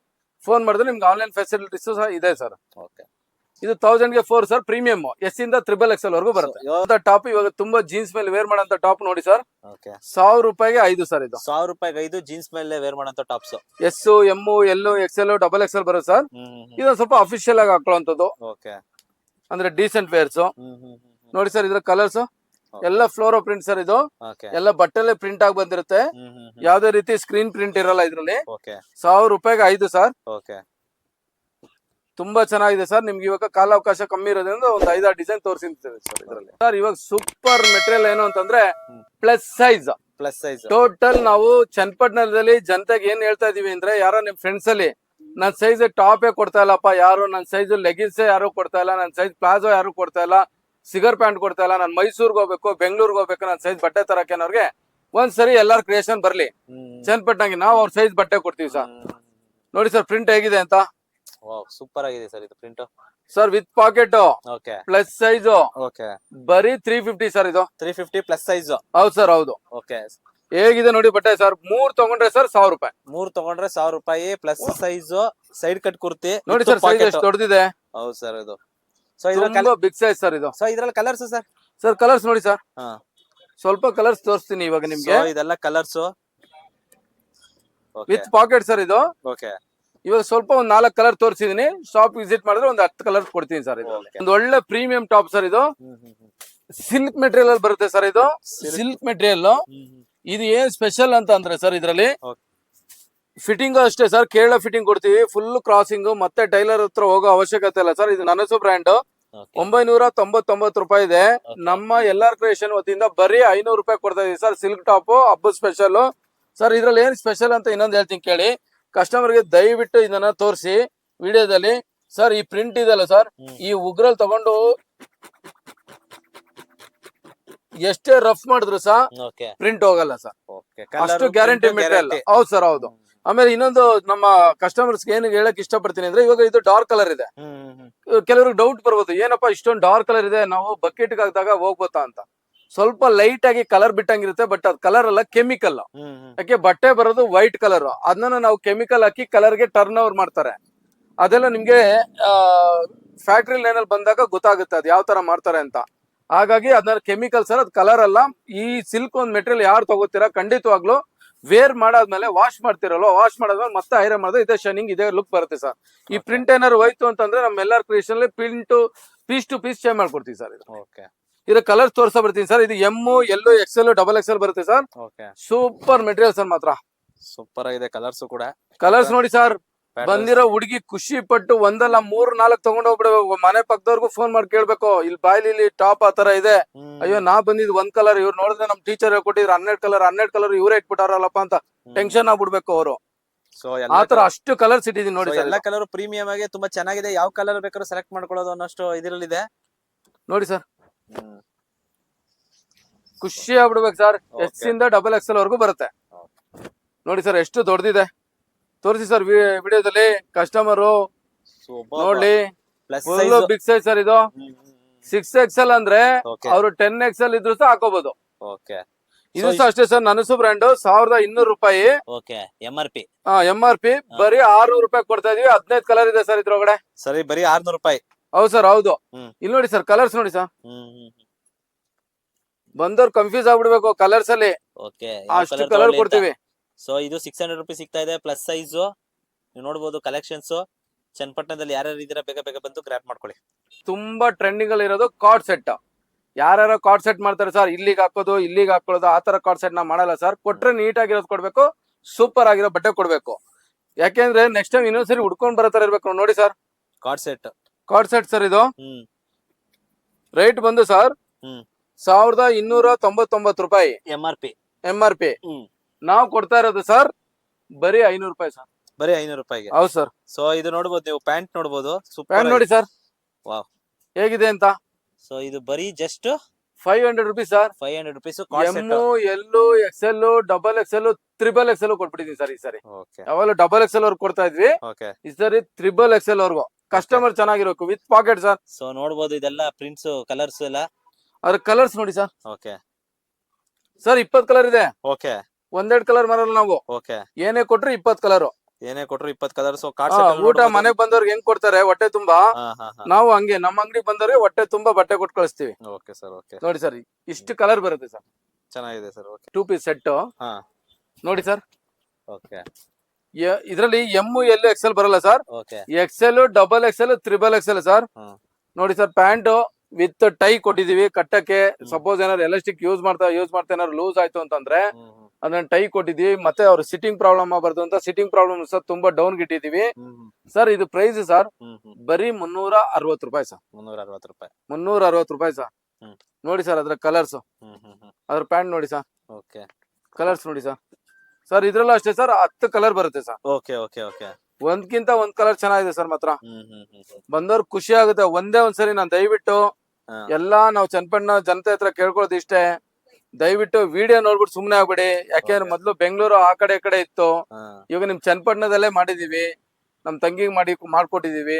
ಫೋನ್ ಮಾಡಿದ್ರೆ ನಿಮ್ಗೆ ಆನ್ಲೈನ್ ಫೆಸಿಲಿಟೀಸ್ ಸಹ ಇದೆ ಸರ್. ಓಕೆ ಇದು ತೌಸಂಡ್ಗೆ ಫೋರ್ ಸರ್ ಪ್ರೀಮಿಯಂ ಎಸ್ ಇಂದ ತ್ರಿಬಲ್ ಎಕ್ಸ್ ಎಲ್ ವರೆಗೂ ಬರುತ್ತೆ. ಟಾಪ್ ಇವಾಗ ತುಂಬಾ ಜೀನ್ಸ್ ಮೇಲೆ ವೇರ್ ಮಾಡಂತ ಟಾಪ್ ನೋಡಿ ಸರ್. ಸಾವಿರ ರೂಪಾಯಿಗೆ ಐದು ಸರ್ ಇದು. ಸಾವಿರ ರೂಪಾಯಿಗೆ ಐದು ಜೀನ್ಸ್ ಮೇಲೆ ವೇರ್ ಮಾಡಂತ tops S M L X L double X L ಬರುತ್ತೆ ಸರ್. ಇದೊಂದು ಸ್ವಲ್ಪ ಅಫಿಷಿಯಲ್ ಆಗಿ ಹಾಕೊಳ್ಳುವಂತದ್ದು ಓಕೆ ಅಂದ್ರೆ ಡೀಸೆಂಟ್ ವೇರ್ಸ್ ನೋಡಿ ಸರ್ ಇದ್ರ ಕಲರ್ಸ್ ಎಲ್ಲ ಫ್ಲೋರೋ ಪ್ರಿಂಟ್ ಸರ್ ಇದು. ಎಲ್ಲ ಬಟ್ಟೆಲೆ ಪ್ರಿಂಟ್ ಆಗಿ ಬಂದಿರುತ್ತೆ. ಯಾವ್ದೇ ರೀತಿ ಸ್ಕ್ರೀನ್ ಪ್ರಿಂಟ್ ಇರಲ್ಲ ಇದ್ರಲ್ಲಿ. ಸಾವಿರ ರೂಪಾಯಿಗೆ ಐದು ಸರ್. ತುಂಬಾ ಚೆನ್ನಾಗಿದೆ ಸರ್. ನಿಮ್ಗೆ ಇವಾಗ ಕಾಲಾವಕಾಶ ಕಮ್ಮಿ ಇರೋದ್ರಿಂದ ಒಂದು ಐದಾರು ಡಿಸೈನ್ ತೋರಿಸಿರ್ತೇವೆ ಸರ್ ಇದರಲ್ಲಿ. ಸರ್ ಇವಾಗ ಸೂಪರ್ ಮೆಟೀರಿಯಲ್ ಏನು ಅಂತಂದ್ರೆ. Plus size plus size total ನಾವು ಚನ್ನಪಟ್ಟಣದಲ್ಲಿ ಜನತೆಗೆ ಏನ್ ಹೇಳ್ತಾ ಇದೀವಿ ಅಂದ್ರೆ ಯಾರೋ ನಿಮ್ ಫ್ರೆಂಡ್ಸ್ ಅಲ್ಲಿ ನನ್ ಸೈಜ್ ಟಾಪೇ ಕೊಡ್ತಾ ಇಲ್ಲಪ್ಪ ಯಾರು ನನ್ ಸೈಜ್ ಲೆಗಿನ್ಸ್ ಯಾರು ಕೊಡ್ತಾ ಇಲ್ಲ ನನ್ ಸೈಜ್ ಪ್ಲಾಜೋ ಯಾರು ಕೊಡ್ತಾ ಇಲ್ಲ ಸಿಗರ್ ಪ್ಯಾಂಟ್ ಕೊಡ್ತಾ ಇಲ್ಲ. ನಾನು ಮೈಸೂರ್ಗೆ ಹೋಗ್ಬೇಕು ಬೆಂಗಳೂರಿಗೆ ಹೋಗ್ಬೇಕು ನನ್ನ ಸೈಜ್ ಬಟ್ಟೆ ತರಕ್ಕೆ ಅನ್ನೋರ್ಗೆ ಒಂದ್ಸರಿ ಎಲ್ಲಾರು ಕ್ರಿಯೇಷನ್ ಬರ್ಲಿ. ಚನ್ನಪಟ್ಟಣಗೆ ನಾವು ಅವ್ರ ಸೈಜ್ ಬಟ್ಟೆ ಕೊಡ್ತೀವಿ ಸರ್. ನೋಡಿ ಸರ್ ಪ್ರಿಂಟ್ ಹೇಗಿದೆ ಅಂತ? ಸೂಪರ್ ಆಗಿದೆ ಸರ್ ಇದು print sir with pocket okay. Plus size okay. ಬರೀ ತ್ರೀ ಫಿಫ್ಟಿ ಸರ್ ಇದು. ತ್ರೀ ಫಿಫ್ಟಿ ಪ್ಲಸ್ ಸೈಜ್ ಹೌದು ಸರ್ ಹೌದು. ಓಕೆ. ಹೇಗಿದೆ ನೋಡಿ ಬಟ್ಟೆ ಸರ್ ಮೂರ್ ತಗೊಂಡ್ರೆ ಸರ್ ಸಾವಿರ ರೂಪಾಯಿ. ಮೂರ್ ತಗೊಂಡ್ರೆ ಸಾವಿರ ರೂಪಾಯಿ plus size side cut kurti ನೋಡಿ ಸರ್ ಸೈಜ್. ಎಷ್ಟು ದೊಡ್ಡದಿದೆ ಹೌದು ಸರ್ ಇದು. ಸೊ ಇದ್ರಲ್ಲಿ ಬಿಗ್ ಸೈಜ್ ಸರ್ ಇದು. ಸೊ ಇದ್ರಲ್ಲಿ ಕಲರ್ಸ್ ಸರ್ ಸರ್ ಕಲರ್ಸ್ ನೋಡಿ ಸರ್ ಸ್ವಲ್ಪ ಕಲರ್ಸ್ ತೋರಿಸ್ತೀನಿ ಇವಾಗ ನಿಮ್ಗೆ. ಇದೆಲ್ಲ ಕಲರ್ಸ್ ವಿತ್ ಪಾಕೆಟ್ ಸರ್ ಇದು. ಓಕೆ ಇವಾಗ ಸ್ವಲ್ಪ ಒಂದ್ ನಾಲ್ಕು ಕಲರ್ ತೋರಿಸಿದೀನಿ. ಶಾಪ್ ವಿಸಿಟ್ ಮಾಡಿದ್ರೆ ಒಂದ್ ಹತ್ತು ಕಲರ್ ಕೊಡ್ತೀನಿ ಸರ್ ಇದು. ಒಂದು ಒಳ್ಳೆ ಪ್ರೀಮಿಯಂ ಟಾಪ್ ಸರ್ ಇದು. ಸಿಲ್ಕ್ ಮೆಟೀರಿಯಲ್ ಅಲ್ಲಿ ಬರುತ್ತೆ ಸರ್ ಇದು. ಸಿಲ್ಕ್ ಮೆಟೀರಿಯಲ್ ಇದು ಏನ್ ಸ್ಪೆಷಲ್ ಅಂತ ಅಂದ್ರೆ ಸರ್ ಇದ್ರಲ್ಲಿ. ಫಿಟ್ಟಿಂಗ್ ಅಷ್ಟೇ ಸರ್ ಕೇರಳ ಫಿಟ್ಟಿಂಗ್ ಕೊಡ್ತೀವಿ. ಫುಲ್ ಕ್ರಾಸಿಂಗ್ ಮತ್ತೆ ಟೈಲರ್ ಹತ್ರ ಹೋಗೋ ಅವಶ್ಯಕತೆ ಇಲ್ಲ ಸರ್ ಇದು ನನಸು ಬ್ರ್ಯಾಂಡ್ ಒಂಬೈನೂರ ತೊಂಬತ್ತೊಂಬತ್ತು ರೂಪಾಯಿ ಇದೆ. ನಮ್ಮ ಎಲ್ಲಾರ್ ಕ್ರಿಯೇಷನ್ ವತಿಯಿಂದ ಬರೀ ಐನೂರು ರೂಪಾಯಿ ಕೊಡ್ತಾ ಇದೀವಿ ಸರ್ ಸಿಲ್ಕ್ ಟಾಪ್ ಹಬ್ಬದ ಸ್ಪೆಷಲ್ ಸರ್ ಇದ್ರಲ್ಲಿ ಏನ್ ಸ್ಪೆಷಲ್ ಅಂತ ಇನ್ನೊಂದು ಹೇಳ್ತೀನಿ ಕೇಳಿ. ಕಸ್ಟಮರ್ಗೆ ದಯವಿಟ್ಟು ಇದನ್ನ ತೋರಿಸಿ ವಿಡಿಯೋದಲ್ಲಿ. ಸರ್ ಈ ಪ್ರಿಂಟ್ ಇದೆಲ್ಲ ಸರ್ ಈ ಉಗ್ರಲ್ಲಿ ತಗೊಂಡು ಎಷ್ಟೇ ರಫ್ ಮಾಡಿದ್ರು ಸರ್ ಪ್ರಿಂಟ್ ಹೋಗಲ್ಲ ಸರ್ ಅಷ್ಟು ಗ್ಯಾರಂಟಿ ಮೆಟೀರಿಯಲ್ ಹೌದು ಸರ್ ಹೌದು. ಆಮೇಲೆ ಇನ್ನೊಂದು ನಮ್ಮ ಕಸ್ಟಮರ್ಸ್ ಏನು ಹೇಳಕ್ ಇಷ್ಟಪಡ್ತೀನಿ ಅಂದ್ರೆ ಇವಾಗ ಇದು ಡಾರ್ಕ್ ಕಲರ್ ಇದೆ. ಕೆಲವ್ರಿಗೆ ಡೌಟ್ ಬರ್ಬೋದು ಏನಪ್ಪಾ ಇಷ್ಟೊಂದು ಡಾರ್ಕ್ ಕಲರ್ ಇದೆ ನಾವು ಬಕೆಟ್ ಹಾಕಿದಾಗ ಹೋಗ್ಬೋತಾ ಅಂತ. ಸ್ವಲ್ಪ ಲೈಟ್ ಆಗಿ ಕಲರ್ ಬಿಟ್ಟಂಗಿರುತ್ತೆ ಬಟ್ ಅದ್ ಕಲರ್ ಅಲ್ಲ ಕೆಮಿಕಲ್ ಯಾಕೆ ಬಟ್ಟೆ ಬರೋದು ವೈಟ್ ಕಲರ್ ಅದನ್ನ ನಾವು ಕೆಮಿಕಲ್ ಹಾಕಿ ಕಲರ್ಗೆ ಟರ್ನ್ ಓವರ್ ಮಾಡ್ತಾರೆ. ಅದೆಲ್ಲ ನಿಮ್ಗೆ ಫ್ಯಾಕ್ಟ್ರಿ ಲೈನ್ ಅಲ್ಲಿ ಬಂದಾಗ ಗೊತ್ತಾಗುತ್ತೆ ಅದು ಯಾವ ತರ ಮಾಡ್ತಾರೆ ಅಂತ. ಹಾಗಾಗಿ ಅದನ್ನ ಕೆಮಿಕಲ್ ಸರ್ ಅದು ಕಲರ್ ಅಲ್ಲ. ಈ ಸಿಲ್ಕ್ ಒಂದ್ ಮೆಟೀರಿಯಲ್ ಯಾರು ತಗೋತೀರಾ ಖಂಡಿತವಾಗ್ಲು ವೇರ್ ಮಾಡಾದ್ಮೇಲೆ ವಾಶ್ ಮಾಡ್ತಿರಲ್ವ ವಾಶ್ ಮಾಡಾದ್ಮೇಲೆ ಮತ್ತೆ ಐರನ್ ಮಾಡಿದ್ರೆ ಇದೇ ಶೈನಿಂಗ್ ಇದೇ ಲುಕ್ ಬರುತ್ತೆ ಸರ್ ಈ. ಪ್ರಿಂಟ್ ಏನಾದ್ರು ಹೋಯ್ತು ಅಂತಂದ್ರೆ ನಮ್ಮ ಎಲ್ಲಾರ್ creation print piece to piece change ಮಾಡ್ಕೊಡ್ತೀವಿ ಸರ್ ಇದು. ಓಕೆ ಇದು ಕಲರ್ ತೋರ್ಸ ಬರ್ತೀನಿ ಸರ್ ಇದು M L XL double XL ಬರುತ್ತೆ sir okay super material sir ಮಾತ್ರ. ಸೂಪರ್ ಆಗಿದೆ ಕಲರ್ಸ್ ಕೂಡ. ಕಲರ್ಸ್ ನೋಡಿ ಸರ್. ಬಂದಿರೋ ಹುಡುಗಿ ಖುಷಿ ಪಟ್ಟು ಒಂದಲ್ಲ ಮೂರ್ ನಾಲ್ಕು ತಗೊಂಡ್ ಹೋಗ್ಬಿಡ್ಬೇಕು. ಮನೆ ಪಕ್ಕದವ್ರಿಗೂ ಫೋನ್ ಮಾಡಿ ಕೇಳ್ಬೇಕು. ಇಲ್ಲಿ ಬಾಯ್ಲಿ ಇಲ್ಲಿ ಟಾಪ್ ಆ ತರ ಇದೆ. ಅಯ್ಯೋ ನಾ ಬಂದಿದ್ ಒಂದ್ ಕಲರ್ ಇವ್ರು ನೋಡಿದ್ರೆ ನಮ್ ಟೀಚರ್ ಹೇಳ್ಕೊಟ್ಟಿದ್ರು ಹನ್ನೆರಡು ಕಲರ್ ಹನ್ನೆರಡು ಕಲರ್ ಇವ್ರೇ ಇಟ್ಬಿಟ್ಟಾರಲ್ಲಪ್ಪ ಅಂತ. ಟೆನ್ಷನ್ ಆಗ್ಬಿಡ್ಬೇಕು ಅವರು. ಸೊ ಆ ತರ ಅಷ್ಟು ಕಲರ್ಸ್ ಇಟ್ಟಿದೀನಿ ನೋಡಿ ಸರ್ ಎಲ್ಲ ಕಲರ್ ಪ್ರೀಮಿಯಂ ಆಗಿ ತುಂಬಾ ಚೆನ್ನಾಗಿದೆ. ಯಾವ ಕಲರ್ ಬೇಕಾದ್ರೂ ಸೆಲೆಕ್ಟ್ ಮಾಡ್ಕೊಳ್ಳೋದು ಅನ್ನೋಷ್ಟು ಇದ್ರಲ್ಲಿದೆ. ನೋಡಿ ಸರ್. ಖುಷಿ ಆಗ್ಬಿಡ್ಬೇಕು ಸರ್. ಎಸ್ ಇಂದ ಡಬಲ್ ಎಕ್ಸ್ ಎಲ್ ವರೆಗೂ ಬರುತ್ತೆ. ನೋಡಿ ಸರ್ ಎಷ್ಟು ದೊಡ್ಡದಿದೆ ತೋರಿಸಿ ಸರ್ ವಿಡಿಯೋದಲ್ಲಿ ಕಸ್ಟಮರು ನೋಡ್ಲಿ ಫುಲ್ ಬಿಗ್ ಸೈಜ್ ಸರ್ ಇದು. ಸಿಕ್ಸ್ ಎಕ್ಸೆಲ್ ಅಂದ್ರೆ ಅವರು ಟೆನ್ ಎಕ್ಸೆಲ್ ಇದ್ರು ಸಹ ಹಾಕೋಬಹುದು ಇದು ಸಹ ಅಷ್ಟೇ ಸರ್ ನನಸು ಬ್ರ್ಯಾಂಡ್ ಸಾವಿರದ ಇನ್ನೂರು ರೂಪಾಯಿ. M R P M R P ಬರೀ ಆರ್ನೂರು ರೂಪಾಯಿ ಕೊಡ್ತಾ ಇದೀವಿ. ಹದಿನೈದು ಕಲರ್ ಇದೆ ಸರ್ ಇದ್ರೊಳಗಡೆ. ಸರಿ ಬರೀ ಆರ್ನೂರು ರೂಪಾಯಿ. ಹೌದು ಸರ್ ಹೌದು. ಇಲ್ಲಿ ನೋಡಿ ಸರ್ ಕಲರ್ಸ್ ನೋಡಿ ಸರ್. ಬಂದವ್ರು ಕನ್ಫ್ಯೂಸ್ ಆಗ್ಬಿಡ್ಬೇಕು ಕಲರ್ಸ್ ಅಲ್ಲಿ. ಅಷ್ಟು ಕಲರ್ ಕೊಡ್ತೀವಿ. ಸೊ ಇದು ಸಿಕ್ಸ್ ಹಂಡ್ರೆಡ್ ರುಪೀಸ್ ಸಿಗ್ತಾ ಇದೆ ಪ್ಲಸ್ ಸೈಜು ನೀವು ನೋಡ್ಬೋದು ಕಲೆಕ್ಷನ್ಸ್ ಚನ್ನಪಟ್ಟಣದಲ್ಲಿ ಯಾರ್ಯಾರು ಇದ್ದೀರಾ ಬೇಗ ಬೇಗ ಬಂದು ಗ್ರಾಪ್ ಮಾಡ್ಕೊಳ್ಳಿ. ತುಂಬಾ ಟ್ರೆಂಡಿಂಗ್ ಅಲ್ಲಿ ಇರೋದು ಕಾರ್ಡ್ ಸೆಟ್ ಯಾರ್ಯಾರ ಕಾರ್ಡ್ ಸೆಟ್ ಮಾಡ್ತಾರೆ ಸರ್ ಇಲ್ಲಿಗೆ ಹಾಕೋದು ಇಲ್ಲಿಗೆ ಹಾಕೊಳ್ಳೋದು ಆ ತರ ಕಾರ್ಡ್ ಸೆಟ್ ನಾ ಮಾಡಲ್ಲ ಸರ್ ಕೊಟ್ರೆ ನೀಟ್ ಆಗಿರೋದು ಕೊಡ್ಬೇಕು ಸೂಪರ್ ಆಗಿರೋ ಬಟ್ಟೆ ಕೊಡ್ಬೇಕು. ಯಾಕೆಂದ್ರೆ ನೆಕ್ಸ್ಟ್ ಟೈಮ್ ಇನ್ನೊಂದ್ಸರಿ ಉಡ್ಕೊಂಡ್ ಬರೋ ತರ ಇರ್ಬೇಕು ನೋಡಿ sir co-ord set co-ord set sir ಇದು. ರೇಟ್ ಬಂದು ಸರ್ ಹ್ಮ್. ಸಾವಿರದ ಇನ್ನೂರ ತೊಂಬತ್ತೊಂಬತ್ತು ರೂಪಾಯಿ. M R P M R P ಹ್ಮ್. ನಾವು ಕೊಡ್ತಾ ಇರೋದು ಸರ್ ಬರೀ ಐನೂರು ರೂಪಾಯಿ ಸರ್. ಬರೀ ಐನೂರು ರೂಪಾಯಿಗೆ. ಹೌದು ಸರ್. ಸೊ ಇದು ನೋಡ್ಬೋದು ನೀವು ಪ್ಯಾಂಟ್ ನೋಡ್ಬೋದು. ಸೂಪರ್ ಪ್ಯಾಂಟ್ ನೋಡಿ ಸರ್. ವಾವ್. ಹೇಗಿದೆ ಅಂತ? ಸೊ ಇದು ಬರೀ just five hundred rupees sir. Five hundred rupees L X M L XL double XL triple XL ಕೊಟ್ಬಿಟ್ಟಿದೀನಿ sir ಈ ಸರಿ. ಓಕೆ ಯಾವಾಗಲೂ ಡಬಲ್ ಎಕ್ಸೆಲ್ ವರ್ಗು ಕೊಡ್ತಾ ಇದ್ವಿ. ಓಕೆ ಈ ಸರಿ ತ್ರಿಬಲ್ ಎಕ್ಸೆಲ್ ವರ್ಗು. ಕಸ್ಟಮರ್ ಚೆನ್ನಾಗಿರ್ಬೇಕು ವಿತ್ ಪಾಕೆಟ್ ಸರ್. ಸೊ ನೋಡ್ಬೋದು ಇದೆಲ್ಲ ಪ್ರಿಂಟ್ಸ್ ಕಲರ್ಸ್ ಎಲ್ಲ. ಅದ್ರ ಕಲರ್ಸ್ ನೋಡಿ ಸರ್. ಓಕೆ ಸರ್ ಇಪ್ಪತ್ ಕಲರ್ ಇದೆ. ಓಕೆ ಒಂದೆರಡು ಕಲರ್ ಮರಲ್ಲ ನಾವು. ಓಕೆ ಏನೇ ಕೊಟ್ರು ಇಪ್ಪತ್ ಕಲರ್ ಏನೇ ಕೊಟ್ರು ಇಪ್ಪತ್ ಕಲರ್ ಸೊ ಕಾರ್ಡ್ ಊಟ ಮನೆಗ್ ಬಂದವ್ರಿಗೆ ಹೆಂಗ್ ಕೊಡ್ತಾರೆ? ಹೊಟ್ಟೆ ತುಂಬಾ? ನಾವು ಹಂಗೆ ನಮ್ಮ ಅಂಗಡಿ ಬಂದವ್ರಿಗೆ ಹೊಟ್ಟೆ ತುಂಬಾ ಬಟ್ಟೆ ಕೊಟ್ಟು ಕಳಿಸ್ತೀವಿ. ಓಕೆ ಸರ್ ಓಕೆ ನೋಡಿ ಸರ್ ಇಷ್ಟು ಕಲರ್ ಬರುತ್ತೆ ಸರ್. ಚೆನ್ನಾಗಿದೆ sir okay two piece set ನೋಡಿ ಸರ್. ಓಕೆ ಇದರಲ್ಲಿ ಎಂ ಎಲ್ ಎಕ್ಸೆಲ್ ಬರಲ್ಲ sir. XL double XL triple XL sir. ನೋಡಿ ಸರ್ ಪ್ಯಾಂಟ್ ವಿತ್ ಟೈ ಕೊಟ್ಟಿದೀವಿ. ಕಟ್ಟಕ್ಕೆ ಸಪೋಸ್ ಏನಾದ್ರು ಎಲಾಸ್ಟಿಕ್ ಯೂಸ್ ಮಾಡ್ತಾ ಯೂಸ್ ಮಾಡ್ತಾ ಏನಾದ್ರು ಲೂಸ್ ಆಯ್ತು ಅಂತಂದ್ರೆ ಅದನ್ನ ಟೈ ಕೊಟ್ಟಿದೀವಿ ಮತ್ತೆ ಅವ್ರ ಸಿಟ್ಟಿಂಗ್ ಪ್ರಾಬ್ಲಮ್ ಆಗಬಾರ್ದು ಅಂತ ಸಿಟ್ಟಿಂಗ್ ಪ್ರಾಬ್ಲಮ್ ಸರ್ ತುಂಬಾ ಡೌನ್ ಇಟ್ಟಿದೀವಿ ಸರ್ ಇದು ಪ್ರೈಸ್ ಸರ್ ಬರೀ ಮುನ್ನೂರ ಅರವತ್ ರೂಪಾಯಿ ಸರ್. ಮುನ್ನೂರ ಅರವತ್ ರೂಪಾಯಿ. ಮುನ್ನೂರ ಅರವತ್ ರೂಪಾಯಿ ಸರ್. ನೋಡಿ ಸರ್ ಅದ್ರ ಕಲರ್ಸ್ ಅದ್ರ ಪ್ಯಾಂಟ್ ನೋಡಿ ಸರ್. ಓಕೆ. ಕಲರ್ಸ್ ನೋಡಿ ಸರ್. ಸರ್ ಇದ್ರಲ್ಲೂ ಅಷ್ಟೇ ಸರ್ ಹತ್ತು ಕಲರ್ ಬರುತ್ತೆ ಸರ್. Okay okay okay. ಒಂದ್ಕಿಂತ ಒಂದ್ ಕಲರ್ ಚೆನ್ನಾಗಿದೆ ಸರ್ ಮಾತ್ರ. ಬಂದವ್ರು ಖುಷಿ ಆಗುತ್ತೆ. ಒಂದೇ ಒಂದ್ಸರಿ ನಾನ್ ದಯವಿಟ್ಟು. ಎಲ್ಲಾ ನಾವು ಚನ್ನಪಣ್ಣ ಜನತೆ ಹತ್ರ ಕೇಳ್ಕೊಳ್ಳೋದು ಇಷ್ಟೇ ದಯವಿಟ್ಟು ವಿಡಿಯೋ ನೋಡ್ಬಿಟ್ಟು ಸುಮ್ನೆ ಆಗ್ಬಿಡಿ. ಯಾಕೆಂದ್ರೆ. ಮೊದ್ಲು ಬೆಂಗಳೂರು ಆ ಕಡೆ ಕಡೆ ಇತ್ತು. ಇವಾಗ ನಿಮ್ ಚನ್ನಪಟ್ಟಣದಲ್ಲೇ ಮಾಡಿದೀವಿ. ನಮ್ ತಂಗಿಗೆ ಮಾಡಿ ಮಾಡ್ಕೊಟ್ಟಿದೀವಿ.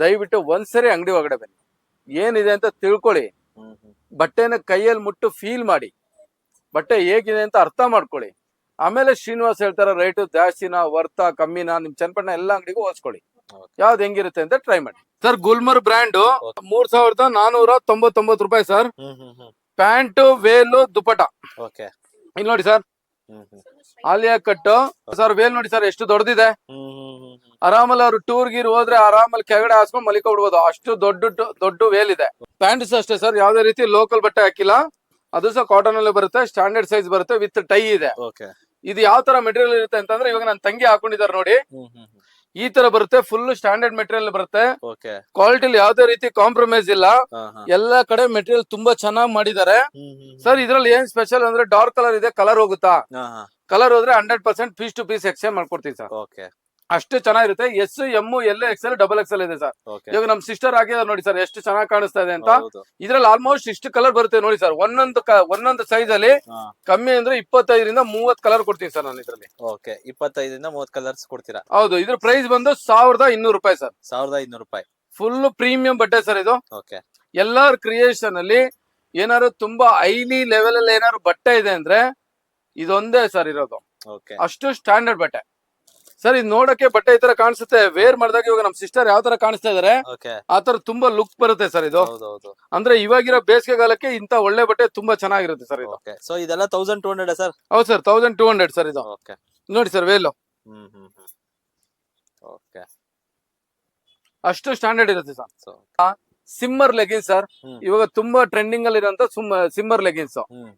ದಯವಿಟ್ಟು ಒಂದ್ಸರಿ ಅಂಗಡಿ ಒಳಗಡೆ ಬನ್ನಿ. ಏನಿದೆ ಅಂತ ತಿಳ್ಕೊಳ್ಳಿ. ಬಟ್ಟೆನ ಕೈಯಲ್ಲಿ ಮುಟ್ಟು ಫೀಲ್ ಮಾಡಿ. ಬಟ್ಟೆ ಹೇಗಿದೆ ಅಂತ ಅರ್ಥ ಮಾಡ್ಕೊಳ್ಳಿ. ಆಮೇಲೆ ಶ್ರೀನಿವಾಸ್ ಹೇಳ್ತಾರ ರೇಟ್ ಜಾಸ್ತಿನ ವರ್ತ ಕಮ್ಮಿನ ನಿಮ್ ಚನ್ನಪಟ್ಟಣ ಎಲ್ಲ ಅಂಗಡಿಗೂ ಹೋಲ್ಸ್ಕೊಳ್ಳಿ Okay. ಯಾವ್ದು ಹೆಂಗಿರುತ್ತೆ ಅಂತ ಟ್ರೈ ಮಾಡಿ. ಸರ್ ಗುಲ್ಮರ್ ಬ್ರ್ಯಾಂಡ್. ಮೂರ್ ಸಾವಿರದ ನಾನೂರ ತೊಂಬತ್ತೊಂಬತ್ತು ರೂಪಾಯಿ sir. Pant veil dupatta okay. ಇಲ್ಲಿ ನೋಡಿ sir. Alia cut sir veil ನೋಡಿ ಸರ್ ಎಷ್ಟು ದೊಡ್ಡದಿದೆ. ಆರಾಮಲ್ಲಿ ಅವ್ರು ಟೂರ್ ಗೀರ್ ಹೋದ್ರೆ ಆರಾಮಲ್ಲಿ ಕೆಳಗಡೆ ಹಾಸ್ಕೊಂಡು ಮಲಿಕ ಬಿಡ್ಬೋದು. ಅಷ್ಟು ದೊಡ್ಡ ದೊಡ್ಡ ವೇಲ್ ಇದೆ. ಪ್ಯಾಂಟ್ಸ್ ಅಷ್ಟೇ ಸರ್ ಯಾವ್ದೇ ರೀತಿ ಲೋಕಲ್ ಬಟ್ಟೆ ಹಾಕಿಲ್ಲ. ಅದು ಸಹ ಕಾಟನ್ ಅಲ್ಲಿ ಬರುತ್ತೆ ಸ್ಟ್ಯಾಂಡರ್ಡ್ ಸೈಜ್ ಬರುತ್ತೆ ವಿತ್ ಟೈ ಇದೆ. ಇದು ಯಾವ ತರ ಮೆಟೀರಿಯಲ್ ಇರುತ್ತೆ ಅಂತಂದ್ರೆ ಇವಾಗ ನನ್ನ ತಂಗಿ ಹಾಕೊಂಡಿದ್ದಾರೆ ನೋಡಿ. ಈ ತರ ಬರುತ್ತೆ ಫುಲ್ ಸ್ಟ್ಯಾಂಡರ್ಡ್ ಮೆಟೀರಿಯಲ್ ಬರುತ್ತೆ. ಕ್ವಾಲಿಟಿಲಿ ಯಾವ್ದೇ ರೀತಿ ಕಾಂಪ್ರಮೈಸ್ ಇಲ್ಲ. ಎಲ್ಲಾ ಕಡೆ ಮೆಟೀರಿಯಲ್ ತುಂಬಾ ಚೆನ್ನಾಗಿ ಮಾಡಿದ್ದಾರೆ. ಸರ್ ಇದ್ರಲ್ಲಿ ಏನ್ ಸ್ಪೆಷಲ್ ಅಂದ್ರೆ ಡಾರ್ಕ್ ಕಲರ್ ಇದೆ ಕಲರ್ ಹೋಗುತ್ತಾ? ಕಲರ್ ಹೋದ್ರೆ hundred percent piece to piece exchange ಮಾಡ್ಕೊಡ್ತೀವಿ ಸರ್ ಓಕೆ ಅಷ್ಟು ಚೆನ್ನಾಗಿರುತ್ತೆ. S M L X L double XL ಇದೆ ಸರ್. ಇವಾಗ ನಮ್ ಸಿಸ್ಟರ್ ಹಾಕಿದಾರೆ ನೋಡಿ ಸರ್ ಎಷ್ಟು ಚೆನ್ನಾಗಿ ಕಾಣಿಸ್ತಾ ಇದೆ ಅಂತ. ಇದ್ರಲ್ಲಿ ಆಲ್ಮೋಸ್ಟ್ ಇಷ್ಟು ಕಲರ್ ಬರುತ್ತೆ ನೋಡಿ ಸರ್. ಒಂದೊಂದು ಒಂದೊಂದು ಸೈಜ್ ಅಲ್ಲಿ ಕಮ್ಮಿ ಅಂದ್ರೆ ಇಪ್ಪತ್ತೈದರಿಂದ ಮೂವತ್ ಕಲರ್ ಕೊಡ್ತೀನಿ ಸರ್ ನಾನು ಇದ್ರಲ್ಲಿ. ಓಕೆ ಇಪ್ಪತ್ತೈದರಿಂದ ಮೂವತ್ ಕಲರ್ಸ್ ಕೊಡ್ತೀರಾ? ಹೌದು. ಇದ್ರ ಪ್ರೈಸ್ ಬಂದು ಸಾವಿರದ ಇನ್ನೂರು ರೂಪಾಯಿ ಸರ್. ಸಾವಿರದ ಐನೂರು ರೂಪಾಯಿ. ಫುಲ್ ಪ್ರೀಮಿಯಂ ಬಟ್ಟೆ ಸರ್ ಇದು. ಓಕೆ ಎಲ್ಲಾರ್ ಕ್ರಿಯೇಷನ್ ಅಲ್ಲಿ ಏನಾದ್ರು ತುಂಬಾ ಹೈಲಿ ಲೆವೆಲ್ ಅಲ್ಲಿ ಏನಾದ್ರು ಬಟ್ಟೆ ಇದೆ ಅಂದ್ರೆ ಇದೊಂದೇ ಸರ್ ಇರೋದು. ಅಷ್ಟು ಸ್ಟ್ಯಾಂಡರ್ಡ್ ಬಟ್ಟೆ. ಸರ್ ಇದು ನೋಡಕ್ಕೆ ಬಟ್ಟೆ ಈ ತರ ಕಾಣಿಸುತ್ತೆ. ವೇರ್ ಮಾಡಿದಾಗ ಇವಾಗ ನಮ್ ಸಿಸ್ಟರ್ ಯಾವ ತರ ಕಾಣಿಸ್ತಾ ಇದಾರೆ? ಆತರ ಆ ತರ ತುಂಬಾ ಲುಕ್ ಬರುತ್ತೆ ಸರ್ ಇದು. ಅಂದ್ರೆ ಇವಾಗಿರೋ ಬೇಸಿಗೆಗಾಲಕ್ಕೆ ಇಂತ ಒಳ್ಳೆ ಬಟ್ಟೆ ತುಂಬಾ ಚೆನ್ನಾಗಿರುತ್ತೆ ಸರ್ ಇದು. ಓಕೆ ಸೊ ಇದೆಲ್ಲ ತೌಸಂಡ್ ಟೂ ಹಂಡ್ರೆಡ್ ಸರ್? ಹೌದು sir thousand two hundred sir ಇದು. ಓಕೆ ನೋಡಿ sir veil hmm hmm hmm. Okay ಅಷ್ಟು ಸ್ಟ್ಯಾಂಡರ್ಡ್ ಇರುತ್ತೆ sir. So shimmer leggings sir hmm. ಇವಾಗ ತುಂಬಾ ಟ್ರೆಂಡಿಂಗ್ ಅಲ್ಲಿ ಇರುವಂತ shimmer leggings hmm.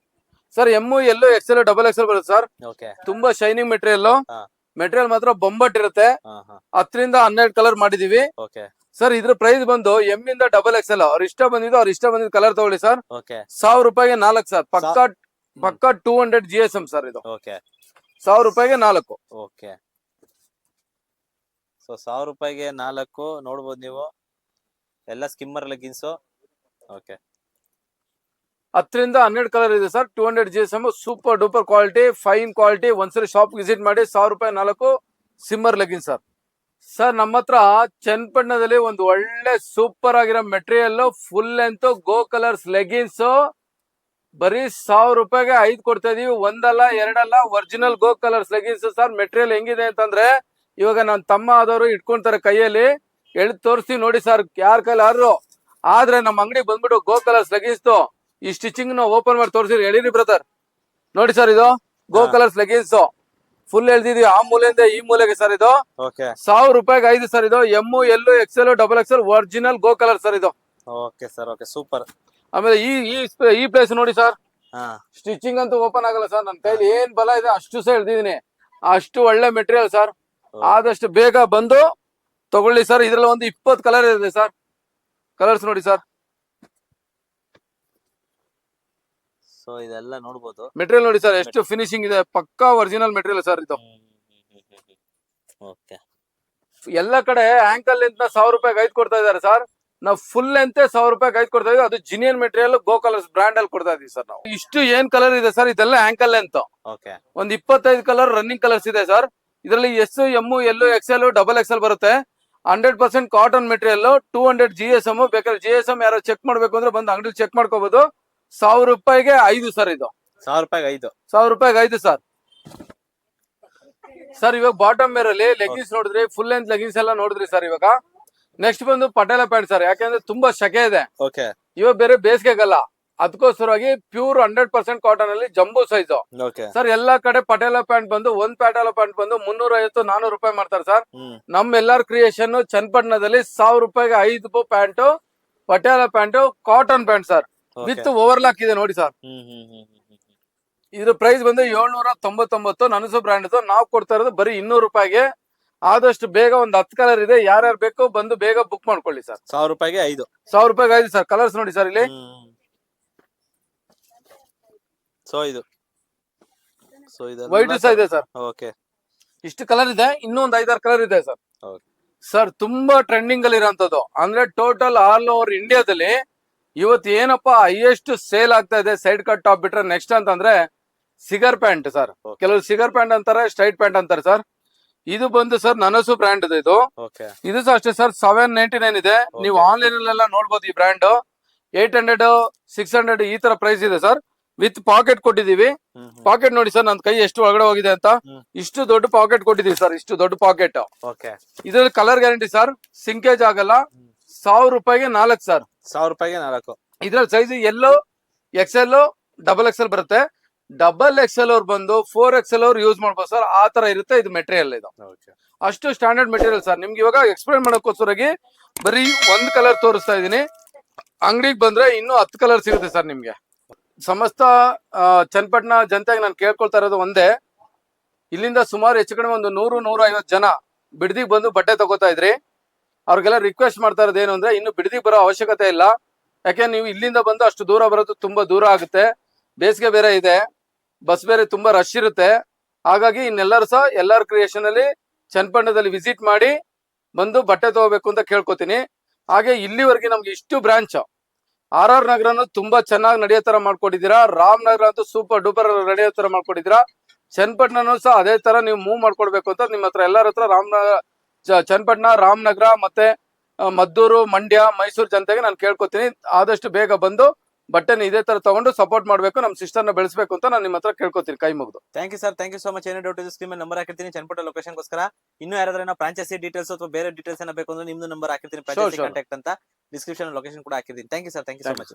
Sir M L XL double XL ಬರುತ್ತೆ ಸರ್. ಓಕೆ ತುಂಬಾ ಶೈನಿಂಗ್ ಮೆಟೀರಿಯಲ್ ಹಾ. ಮೆಟೀರಿಯಲ್ ಮಾತ್ರ ಬೊಂಬಟ್ ಇರುತ್ತೆ. ಹತ್ತರಿಂದ ಹನ್ನೆರಡು ಕಲರ್ ಮಾಡಿದೀವಿ. ಸರ್ ಇದ್ರ ಪ್ರೈಸ್ ಬಂದು ಎಂ ಇಂದ ಡಬಲ್ ಎಕ್ಸ್ ಎಲ್ ಅವ್ರ ಇಷ್ಟ ಬಂದಿದ್ದು ಅವ್ರ ಇಷ್ಟ ಬಂದಿದ್ದು ಕಲರ್ ತಗೊಳ್ಳಿ ಸರ್ ಓಕೆ ಸಾವಿರ ರೂಪಾಯಿಗೆ ನಾಲ್ಕು ಸರ್ ಪಕ್ಕ ಪಕ್ಕ two hundred G S M sir ಇದು. ಓಕೆ ಸಾವಿರ ರೂಪಾಯಿಗೆ ನಾಲ್ಕು. ಓಕೆ ಸೊ ಸಾವಿರ ರೂಪಾಯಿಗೆ ನಾಲ್ಕು. ನೋಡ್ಬೋದು ನೀವು. ಎಲ್ಲ ಸ್ಕಿಮ್ಮರ್ ಲೆಗಿನ್ಸು ಓಕೆ ಹತ್ತರಿಂದ ಹನ್ನೆರಡು ಕಲರ್ ಇದೆ sir. Two hundred G S M super duper quality fine quality ಒಂದ್ಸರಿ ಶಾಪ್ ವಿಸಿಟ್ ಮಾಡಿ ಸಾವಿರ ರೂಪಾಯಿ ನಾಲ್ಕು ಸಿಮ್ಮರ್ ಲೆಗಿನ್ ಸರ್. ಸರ್, ನಮ್ಮ ಹತ್ರ ಚನ್ನಪಟ್ಟಣದಲ್ಲಿ ಒಂದು ಒಳ್ಳೆ ಸೂಪರ್ ಆಗಿರೋ material full length Go Colors leggings ಬರೀ ಸಾವಿರ ರೂಪಾಯಿಗೆ ಐದು ಕೊಡ್ತಾ ಇದೀವಿ. ಒಂದಲ್ಲ, ಎರಡಲ್ಲ original Go Colors leggings sir. Material ಹೆಂಗಿದೆ ಅಂತಂದ್ರೆ, ಇವಾಗ ನನ್ನ ತಮ್ಮ ಆದವರು ಇಟ್ಕೊಂತಾರೆ ಕೈಯಲ್ಲಿ. ಎಳ್ದು ತೋರಿಸ್ತೀವಿ ನೋಡಿ ಸರ್, ಯಾರ ಕೈಲಿ ಯಾರು ಆದ್ರೆ ನಮ್ಮ ಅಂಗಡಿ ಬಂದ್ಬಿಟ್ಟು ಗೋ ಕಲರ್ಸ್ ಲೆಗಿನ್ಸ್ ಈ ಸ್ಟಿಚಿಂಗ್ನ ಓಪನ್ ಮಾಡಿ ತೋರಿಸಿರಿ. ಹೇಳಿರಿ ಬ್ರದರ್ ನೋಡಿ ಸರ್ ಇದು ಗೋ. ಕಲರ್ಸ್ ಲೆಗಿನ್ಸ್ ಫುಲ್ ಎಳ್ದಿದೀವಿ ಆ ಮೂಲೆಯಿಂದ ಈ ಮೂಲೆಗೆ ಸರ್ ಇದು. ಸಾವಿರ ರೂಪಾಯಿಗೆ ಐದು ಸರ್ ಇದು. M X XL double XL original Go Color sir ಇದು. ಓಕೆ ಸರ್ ಓಕೆ ಸೂಪರ್ ಆಮೇಲೆ ಈ ಈ ಪ್ಲೇಸ್ ನೋಡಿ ಸರ್ ಸ್ಟಿಚಿಂಗ್ ಅಂತೂ ಓಪನ್ ಆಗಲ್ಲ ಸರ್ ನನ್ನ ಕೈಲಿ ಏನ್ ಬಲ ಇದೆ ಅಷ್ಟು ಸಹ ಎಳ್ದಿದೀನಿ ಅಷ್ಟು ಒಳ್ಳೆ ಮೆಟೀರಿಯಲ್ ಸರ್ ಆದಷ್ಟು ಬೇಗ ಬಂದು ತಗೊಳ್ಳಿ ಸರ್ ಇದ್ರಲ್ಲಿ ಒಂದು ಇಪ್ಪತ್ತು ಕಲರ್ ಇದೆ ಸರ್ ಕಲರ್ಸ್ ನೋಡಿ ಸರ್ ಸೊ ಇದೆಲ್ಲ ನೋಡ್ಬೋದು ಮೆಟೀರಿಯಲ್ ನೋಡಿ ಸರ್ ಎಷ್ಟು ಫಿನಿಶಿಂಗ್ ಇದೆ ಪಕ್ಕಾ ಒರಿಜಿನಲ್ ಮೆಟೀರಿಯಲ್ ಸರ್ ಇದು ಓಕೆ ಎಲ್ಲ ಕಡೆ ಆಂಕಲ್ ಲೆಂತ್ನ ಸಾವಿರ ರೂಪಾಯಿಗೆ ಐದು ಕೊಡ್ತಾ ಇದಾರೆ ಸರ್ ನಾವು ಫುಲ್ ಲೆಂತ್ ಸಾವಿರ ರೂಪಾಯಿಗೆ ಐದು ಕೊಡ್ತಾ ಇದೀವಿ ಅದು genuine material Go Colors brand ಅಲ್ಲಿ ಕೊಡ್ತಾ ಇದೀವಿ ಸರ್ ನಾವು ಇಷ್ಟು ಏನ್ ಕಲರ್ ಇದೆ ಸರ್ ಇದೆಲ್ಲ ಆಂಕಲ್ ಲೆಂತ್ ಓಕೆ ಒಂದ್ ಇಪ್ಪತ್ತೈದು ಕಲರ್ ರನ್ನಿಂಗ್ ಕಲರ್ಸ್ ಇದೆ ಸರ್ ಇದರಲ್ಲಿ S M L XL double XL ಬರುತ್ತೆ hundred percent cotton material two hundred G S M ಬೇಕಾದ್ರೆ ಜಿ ಎಸ್ ಎಂ ಯಾರೋ ಚೆಕ್ ಮಾಡ್ಬೇಕು ಅಂದ್ರೆ ಬಂದು ಅಂಗಡಿ ಚೆಕ್ ಮಾಡ್ಕೋಬಹುದು ಸಾವಿರ ರೂಪಾಯಿಗೆ ಐದು ಸರ್ ಇದು. ಸಾವಿರ ರೂಪಾಯಿಗೆ ಐದು. ಸಾವಿರ ರೂಪಾಯಿಗೆ ಐದು ಸರ್. ಸರ್ ಇವಾಗ ಬಾಟಮ್ ವೇರ್ ಅಲ್ಲಿ ಲೆಗಿನ್ಸ್ ನೋಡಿದ್ರಿ ಫುಲ್ ಲೆಂತ್ ಲೆಗಿನ್ಸ್ ಎಲ್ಲ ನೋಡಿದ್ರಿ ಸರ್ ಇವಾಗ. ನೆಕ್ಸ್ಟ್ ಬಂದು ಪಟೇಲ ಪ್ಯಾಂಟ್ ಸರ್ ಯಾಕಂದ್ರೆ ತುಂಬಾ ಶಕೆ ಇದೆ. ಓಕೆ. ಇವಾಗ ಬೇರೆ ಬೇಸಿಗೆಗಲ್ಲ. ಅದಕ್ಕೋಸ್ಕರವಾಗಿ ಪ್ಯೂರ್ ಹಂಡ್ರೆಡ್ ಪರ್ಸೆಂಟ್ ಕಾಟನ್ ಅಲ್ಲಿ ಜಂಬೂ ಸೈಜ್ ಸರ್ ಎಲ್ಲಾ ಕಡೆ ಪಟೇಲ ಪ್ಯಾಂಟ್ ಬಂದು ಒಂದ್ ಪಟೇಲ ಪ್ಯಾಂಟ್ ಬಂದು ಮುನ್ನೂರ ಐವತ್ತು ನಾನೂರು ರೂಪಾಯಿ ಮಾಡ್ತಾರೆ ಸರ್. ನಮ್ಮ ನಮ್ ಎಲ್ಲಾರ್ ಕ್ರಿಯೇಷನ್ ಚನ್ನಪಟ್ಟಣದಲ್ಲಿ ಸಾವಿರ ರೂಪಾಯಿಗೆ ಐದು pant Patiala pant cotton pant sir. With overlock ಇದೆ ನೋಡಿ ಸರ್. ಇದ್ರ ಪ್ರೈಸ್ ಬಂದು ಏಳ್ನೂರ ತೊಂಬತ್ತೊಂಬತ್ತು ನನಸು ಬ್ರ್ಯಾಂಡ್ ನಾವು ಕೊಡ್ತಾ ಇರೋದು ಬರೀ ಇನ್ನೂರು ರೂಪಾಯಿಗೆ. ಆದಷ್ಟು ಬೇಗ ಒಂದ್ ಹತ್ತು ಕಲರ್ ಇದೆ. ಯಾರ್ಯಾರು ಬೇಕೋ ಬಂದು ಬೇಗ ಬುಕ್ ಮಾಡ್ಕೊಳ್ಳಿ ಸರ್. ಸಾವಿರ ರೂಪಾಯಿಗೆ ಐದು. ಸಾವಿರ ರೂಪಾಯಿಗೆ ಐದು ಸರ್. ಕಲರ್ಸ್ ನೋಡಿ ಸರ್ ಇಲ್ಲಿ. ಸೊ ಇದು. ಸೊ ಇದು ವೈಟ್ ಸಹ ಇದೆ ಸರ್. ಓಕೆ ಇಷ್ಟು ಕಲರ್ ಇದೆ. ಇನ್ನೂ ಒಂದ್ ಐದಾರು ಕಲರ್ ಇದೆ ಸರ್. ಸರ್ ತುಂಬಾ ಟ್ರೆಂಡಿಂಗ್ ಅಲ್ಲಿ ಇರೋಂಥದ್ದು. ಅಂದ್ರೆ ಟೋಟಲ್ ಆಲ್ ಓವರ್ ಇಂಡಿಯಾದಲ್ಲಿ ಇವತ್ತು ಏನಪ್ಪಾ ಹೈಯೆಸ್ಟ್ ಸೇಲ್ ಆಗ್ತಾ ಇದೆ ಸೈಡ್ ಕಟ್ ಟಾಪ್ ಬಿಟ್ರೆ ನೆಕ್ಸ್ಟ್ ಅಂತಂದ್ರೆ ಸಿಗರ್ ಪ್ಯಾಂಟ್ ಸರ್. ಕೆಲವರು ಸಿಗರ್ ಪ್ಯಾಂಟ್ ಅಂತಾರೆ ಸ್ಟ್ರೈಟ್ ಪ್ಯಾಂಟ್ ಅಂತಾರೆ ಸರ್ ಇದು ಬಂದು ಸರ್ ನನಸು ಬ್ರ್ಯಾಂಡ್ ಇದು. ಇದು ಸಹ ಅಷ್ಟೇ ಸರ್ ಸೆವೆನ್ ನೈನ್ಟಿ ನೈನ್ ಇದೆ. ನೀವು ಆನ್ಲೈನ್ ಅಲ್ಲೆಲ್ಲ ನೋಡ್ಬೋದು ಈ brand eight hundred six hundred ಈ ತರ ಪ್ರೈಸ್ ಇದೆ ಸರ್ ವಿತ್ ಪಾಕೆಟ್ ಕೊಟ್ಟಿದೀವಿ ಪಾಕೆಟ್ ನೋಡಿ ಸರ್ ನನ್ನ ಕೈ ಎಷ್ಟು ಒಳಗಡೆ ಹೋಗಿದೆ ಅಂತ. ಇಷ್ಟು ದೊಡ್ಡ ಪಾಕೆಟ್ ಕೊಟ್ಟಿದೀವಿ ಸರ್ ಇಷ್ಟು ದೊಡ್ಡ ಪಾಕೆಟ್ ಇದ್ರಲ್ಲಿ ಕಲರ್ ಗ್ಯಾರಂಟಿ ಸರ್ ಸಿಂಕೇಜ್ ಆಗಲ್ಲ. ಸಾವಿರ ರೂಪಾಯಿಗೆ ನಾಲ್ಕು ಸರ್ ಸಾವಿರ ರೂಪಾಯಿಗೆ ನಾಲ್ಕು. ಇದ್ರಲ್ಲಿ size L XL double XL ಬರುತ್ತೆ. ಡಬಲ್ ಎಕ್ಸೆಲ್ ಅವ್ರು ಬಂದು ಫೋರ್ ಎಕ್ಸೆಲ್ ಅವ್ರು ಯೂಸ್ ಮಾಡ್ಬೋದು ಸರ್ ಆ ತರ ಇರುತ್ತೆ ಇದು ಮೆಟೀರಿಯಲ್ ಇದು. ಅಷ್ಟು ಸ್ಟ್ಯಾಂಡರ್ಡ್ ಮೆಟೀರಿಯಲ್ ಸರ್ ನಿಮ್ಗೆ ಇವಾಗ ಎಕ್ಸ್ಪ್ಲೈನ್ ಮಾಡೋಕ್ಕೋಸ್ಕರಾಗಿ ಬರೀ ಒಂದ್ ಕಲರ್ ತೋರಿಸ್ತಾ ಇದೀನಿ ಅಂಗಡಿಗೆ ಬಂದ್ರೆ ಇನ್ನೂ ಹತ್ತು ಕಲರ್ ಸಿಗುತ್ತೆ ಸರ್ ನಿಮ್ಗೆ. ಸಮಸ್ತ ಚನ್ನಪಟ್ಟಣ ಜನತೆಗೆ ನಾನು ಕೇಳ್ಕೊಳ್ತಾ ಇರೋದು ಒಂದೇ. ಇಲ್ಲಿಂದ ಸುಮಾರು ಹೆಚ್ಚು ಕಡಿಮೆ ಒಂದು ನೂರು ನೂರ ಐವತ್ತು ಜನ ಬಿಡದಿಗೆ ಬಂದು ಬಟ್ಟೆ ತಗೋತಾ ಇದ್ರಿ. ಅವ್ರಿಗೆಲ್ಲ ರಿಕ್ವೆಸ್ಟ್ ಮಾಡ್ತಾ ಇರೋದು ಏನು ಅಂದ್ರೆ, ಇನ್ನು ಬಿಡದಿ ಬರೋ ಅವಶ್ಯಕತೆ ಇಲ್ಲ. ಯಾಕೆ ನೀವು ಇಲ್ಲಿಂದ ಬಂದು ಅಷ್ಟು ದೂರ ಬರೋದು ತುಂಬಾ ದೂರ ಆಗುತ್ತೆ. ಬೇಸಿಗೆ ಬೇರೆ ಇದೆ. ಬಸ್ ಬೇರೆ ತುಂಬಾ ರಶ್ ಇರುತ್ತೆ. ಹಾಗಾಗಿ ಇನ್ನೆಲ್ಲರೂ ಸಹ ಎಲ್ಲಾರ್ ಕ್ರಿಯೇಷನ್ ಅಲ್ಲಿ ಚನ್ನಪಟ್ಟಣದಲ್ಲಿ ವಿಸಿಟ್ ಮಾಡಿ ಬಂದು ಬಟ್ಟೆ ತಗೋಬೇಕು ಅಂತ ಕೇಳ್ಕೊತೀನಿ. ಹಾಗೆ ಇಲ್ಲಿವರೆಗೆ ನಮ್ಗೆ ಇಷ್ಟು ಬ್ರಾಂಚ್ ಆರ್ ಆರ್ ನಗರನು ತುಂಬಾ ಚೆನ್ನಾಗಿ ನಡೆಯೋ ತರ ಮಾಡ್ಕೊಟ್ಟಿದ್ದೀರಾ? ರಾಮನಗರ ಅಂತೂ ಸೂಪರ್ ಡೂಪರ್ ನಡೆಯೋ ತರ ಮಾಡ್ಕೊಟ್ಟಿದ್ದೀರಾ? ಚನ್ನಪಟ್ಟಣನು ಸಹ ಅದೇ ತರ ನೀವು ಮೂವ್ ಮಾಡ್ಕೊಡ್ಬೇಕು ಅಂತ ನಿಮ್ಮ ಹತ್ರ ಎಲ್ಲರ ಹತ್ರ ರಾಮನಗರ ಚನ್ನಪಟ್ಟಣ ರಾಮನಗರ ಮತ್ತೆ ಮದ್ದೂರು ಮಂಡ್ಯ ಮೈಸೂರು ಜನತೆಗೆ ನಾನು ಕೇಳ್ಕೊತೀನಿ. ಆದಷ್ಟು ಬೇಗ ಬಂದು ಬಟ್ಟೆನ ಇದೇ ತರ ತಗೊಂಡು ಸಪೋರ್ಟ್ ಮಾಡಬೇಕು ನಮ್ಮ ಸಿಸ್ಟರ್ನ ಬೆಳೆಸಬೇಕು ಅಂತ ನಾನು ನಿಮ್ಮ ಹತ್ರ ಕೇಳ್ಕೊತೀನಿ ಕೈ ಮುಗಿದು. Thank you sir thank you so much ಏನೇ ಡೌಟ್ ಮೇಲೆ ನಂಬರ್ ಹಾಕಿರ್ತೀನಿ ಚನ್ನಪಟ್ಟ ಲೊಕೇಶನ್ಗೋಸ್ಕರ ಇನ್ನೂ ಯಾರಾದ್ರೂ ಫ್ರಾಂಚೈಸಿ ಡೀಟೇಲ್ಸ್ ಅಥವಾ ಬೇರೆ ಡೀಟೇಲ್ಸ್ ಏನ ಬೇಕು ಅಂದ್ರೆ ನಿಮ್ದು ನಂಬರ್ ಹಾಕಿರ್ತೀನಿ. ಕಾಂಟ್ಯಾಕ್ಟ್ ಅಂತ. ಡಿಸ್ಕ್ರಿಪ್ಷನ್ ಲೊಕೇಶನ್ ಕೂಡ ಹಾಕಿರ್ತೀನಿ. Thank you sir thank you so much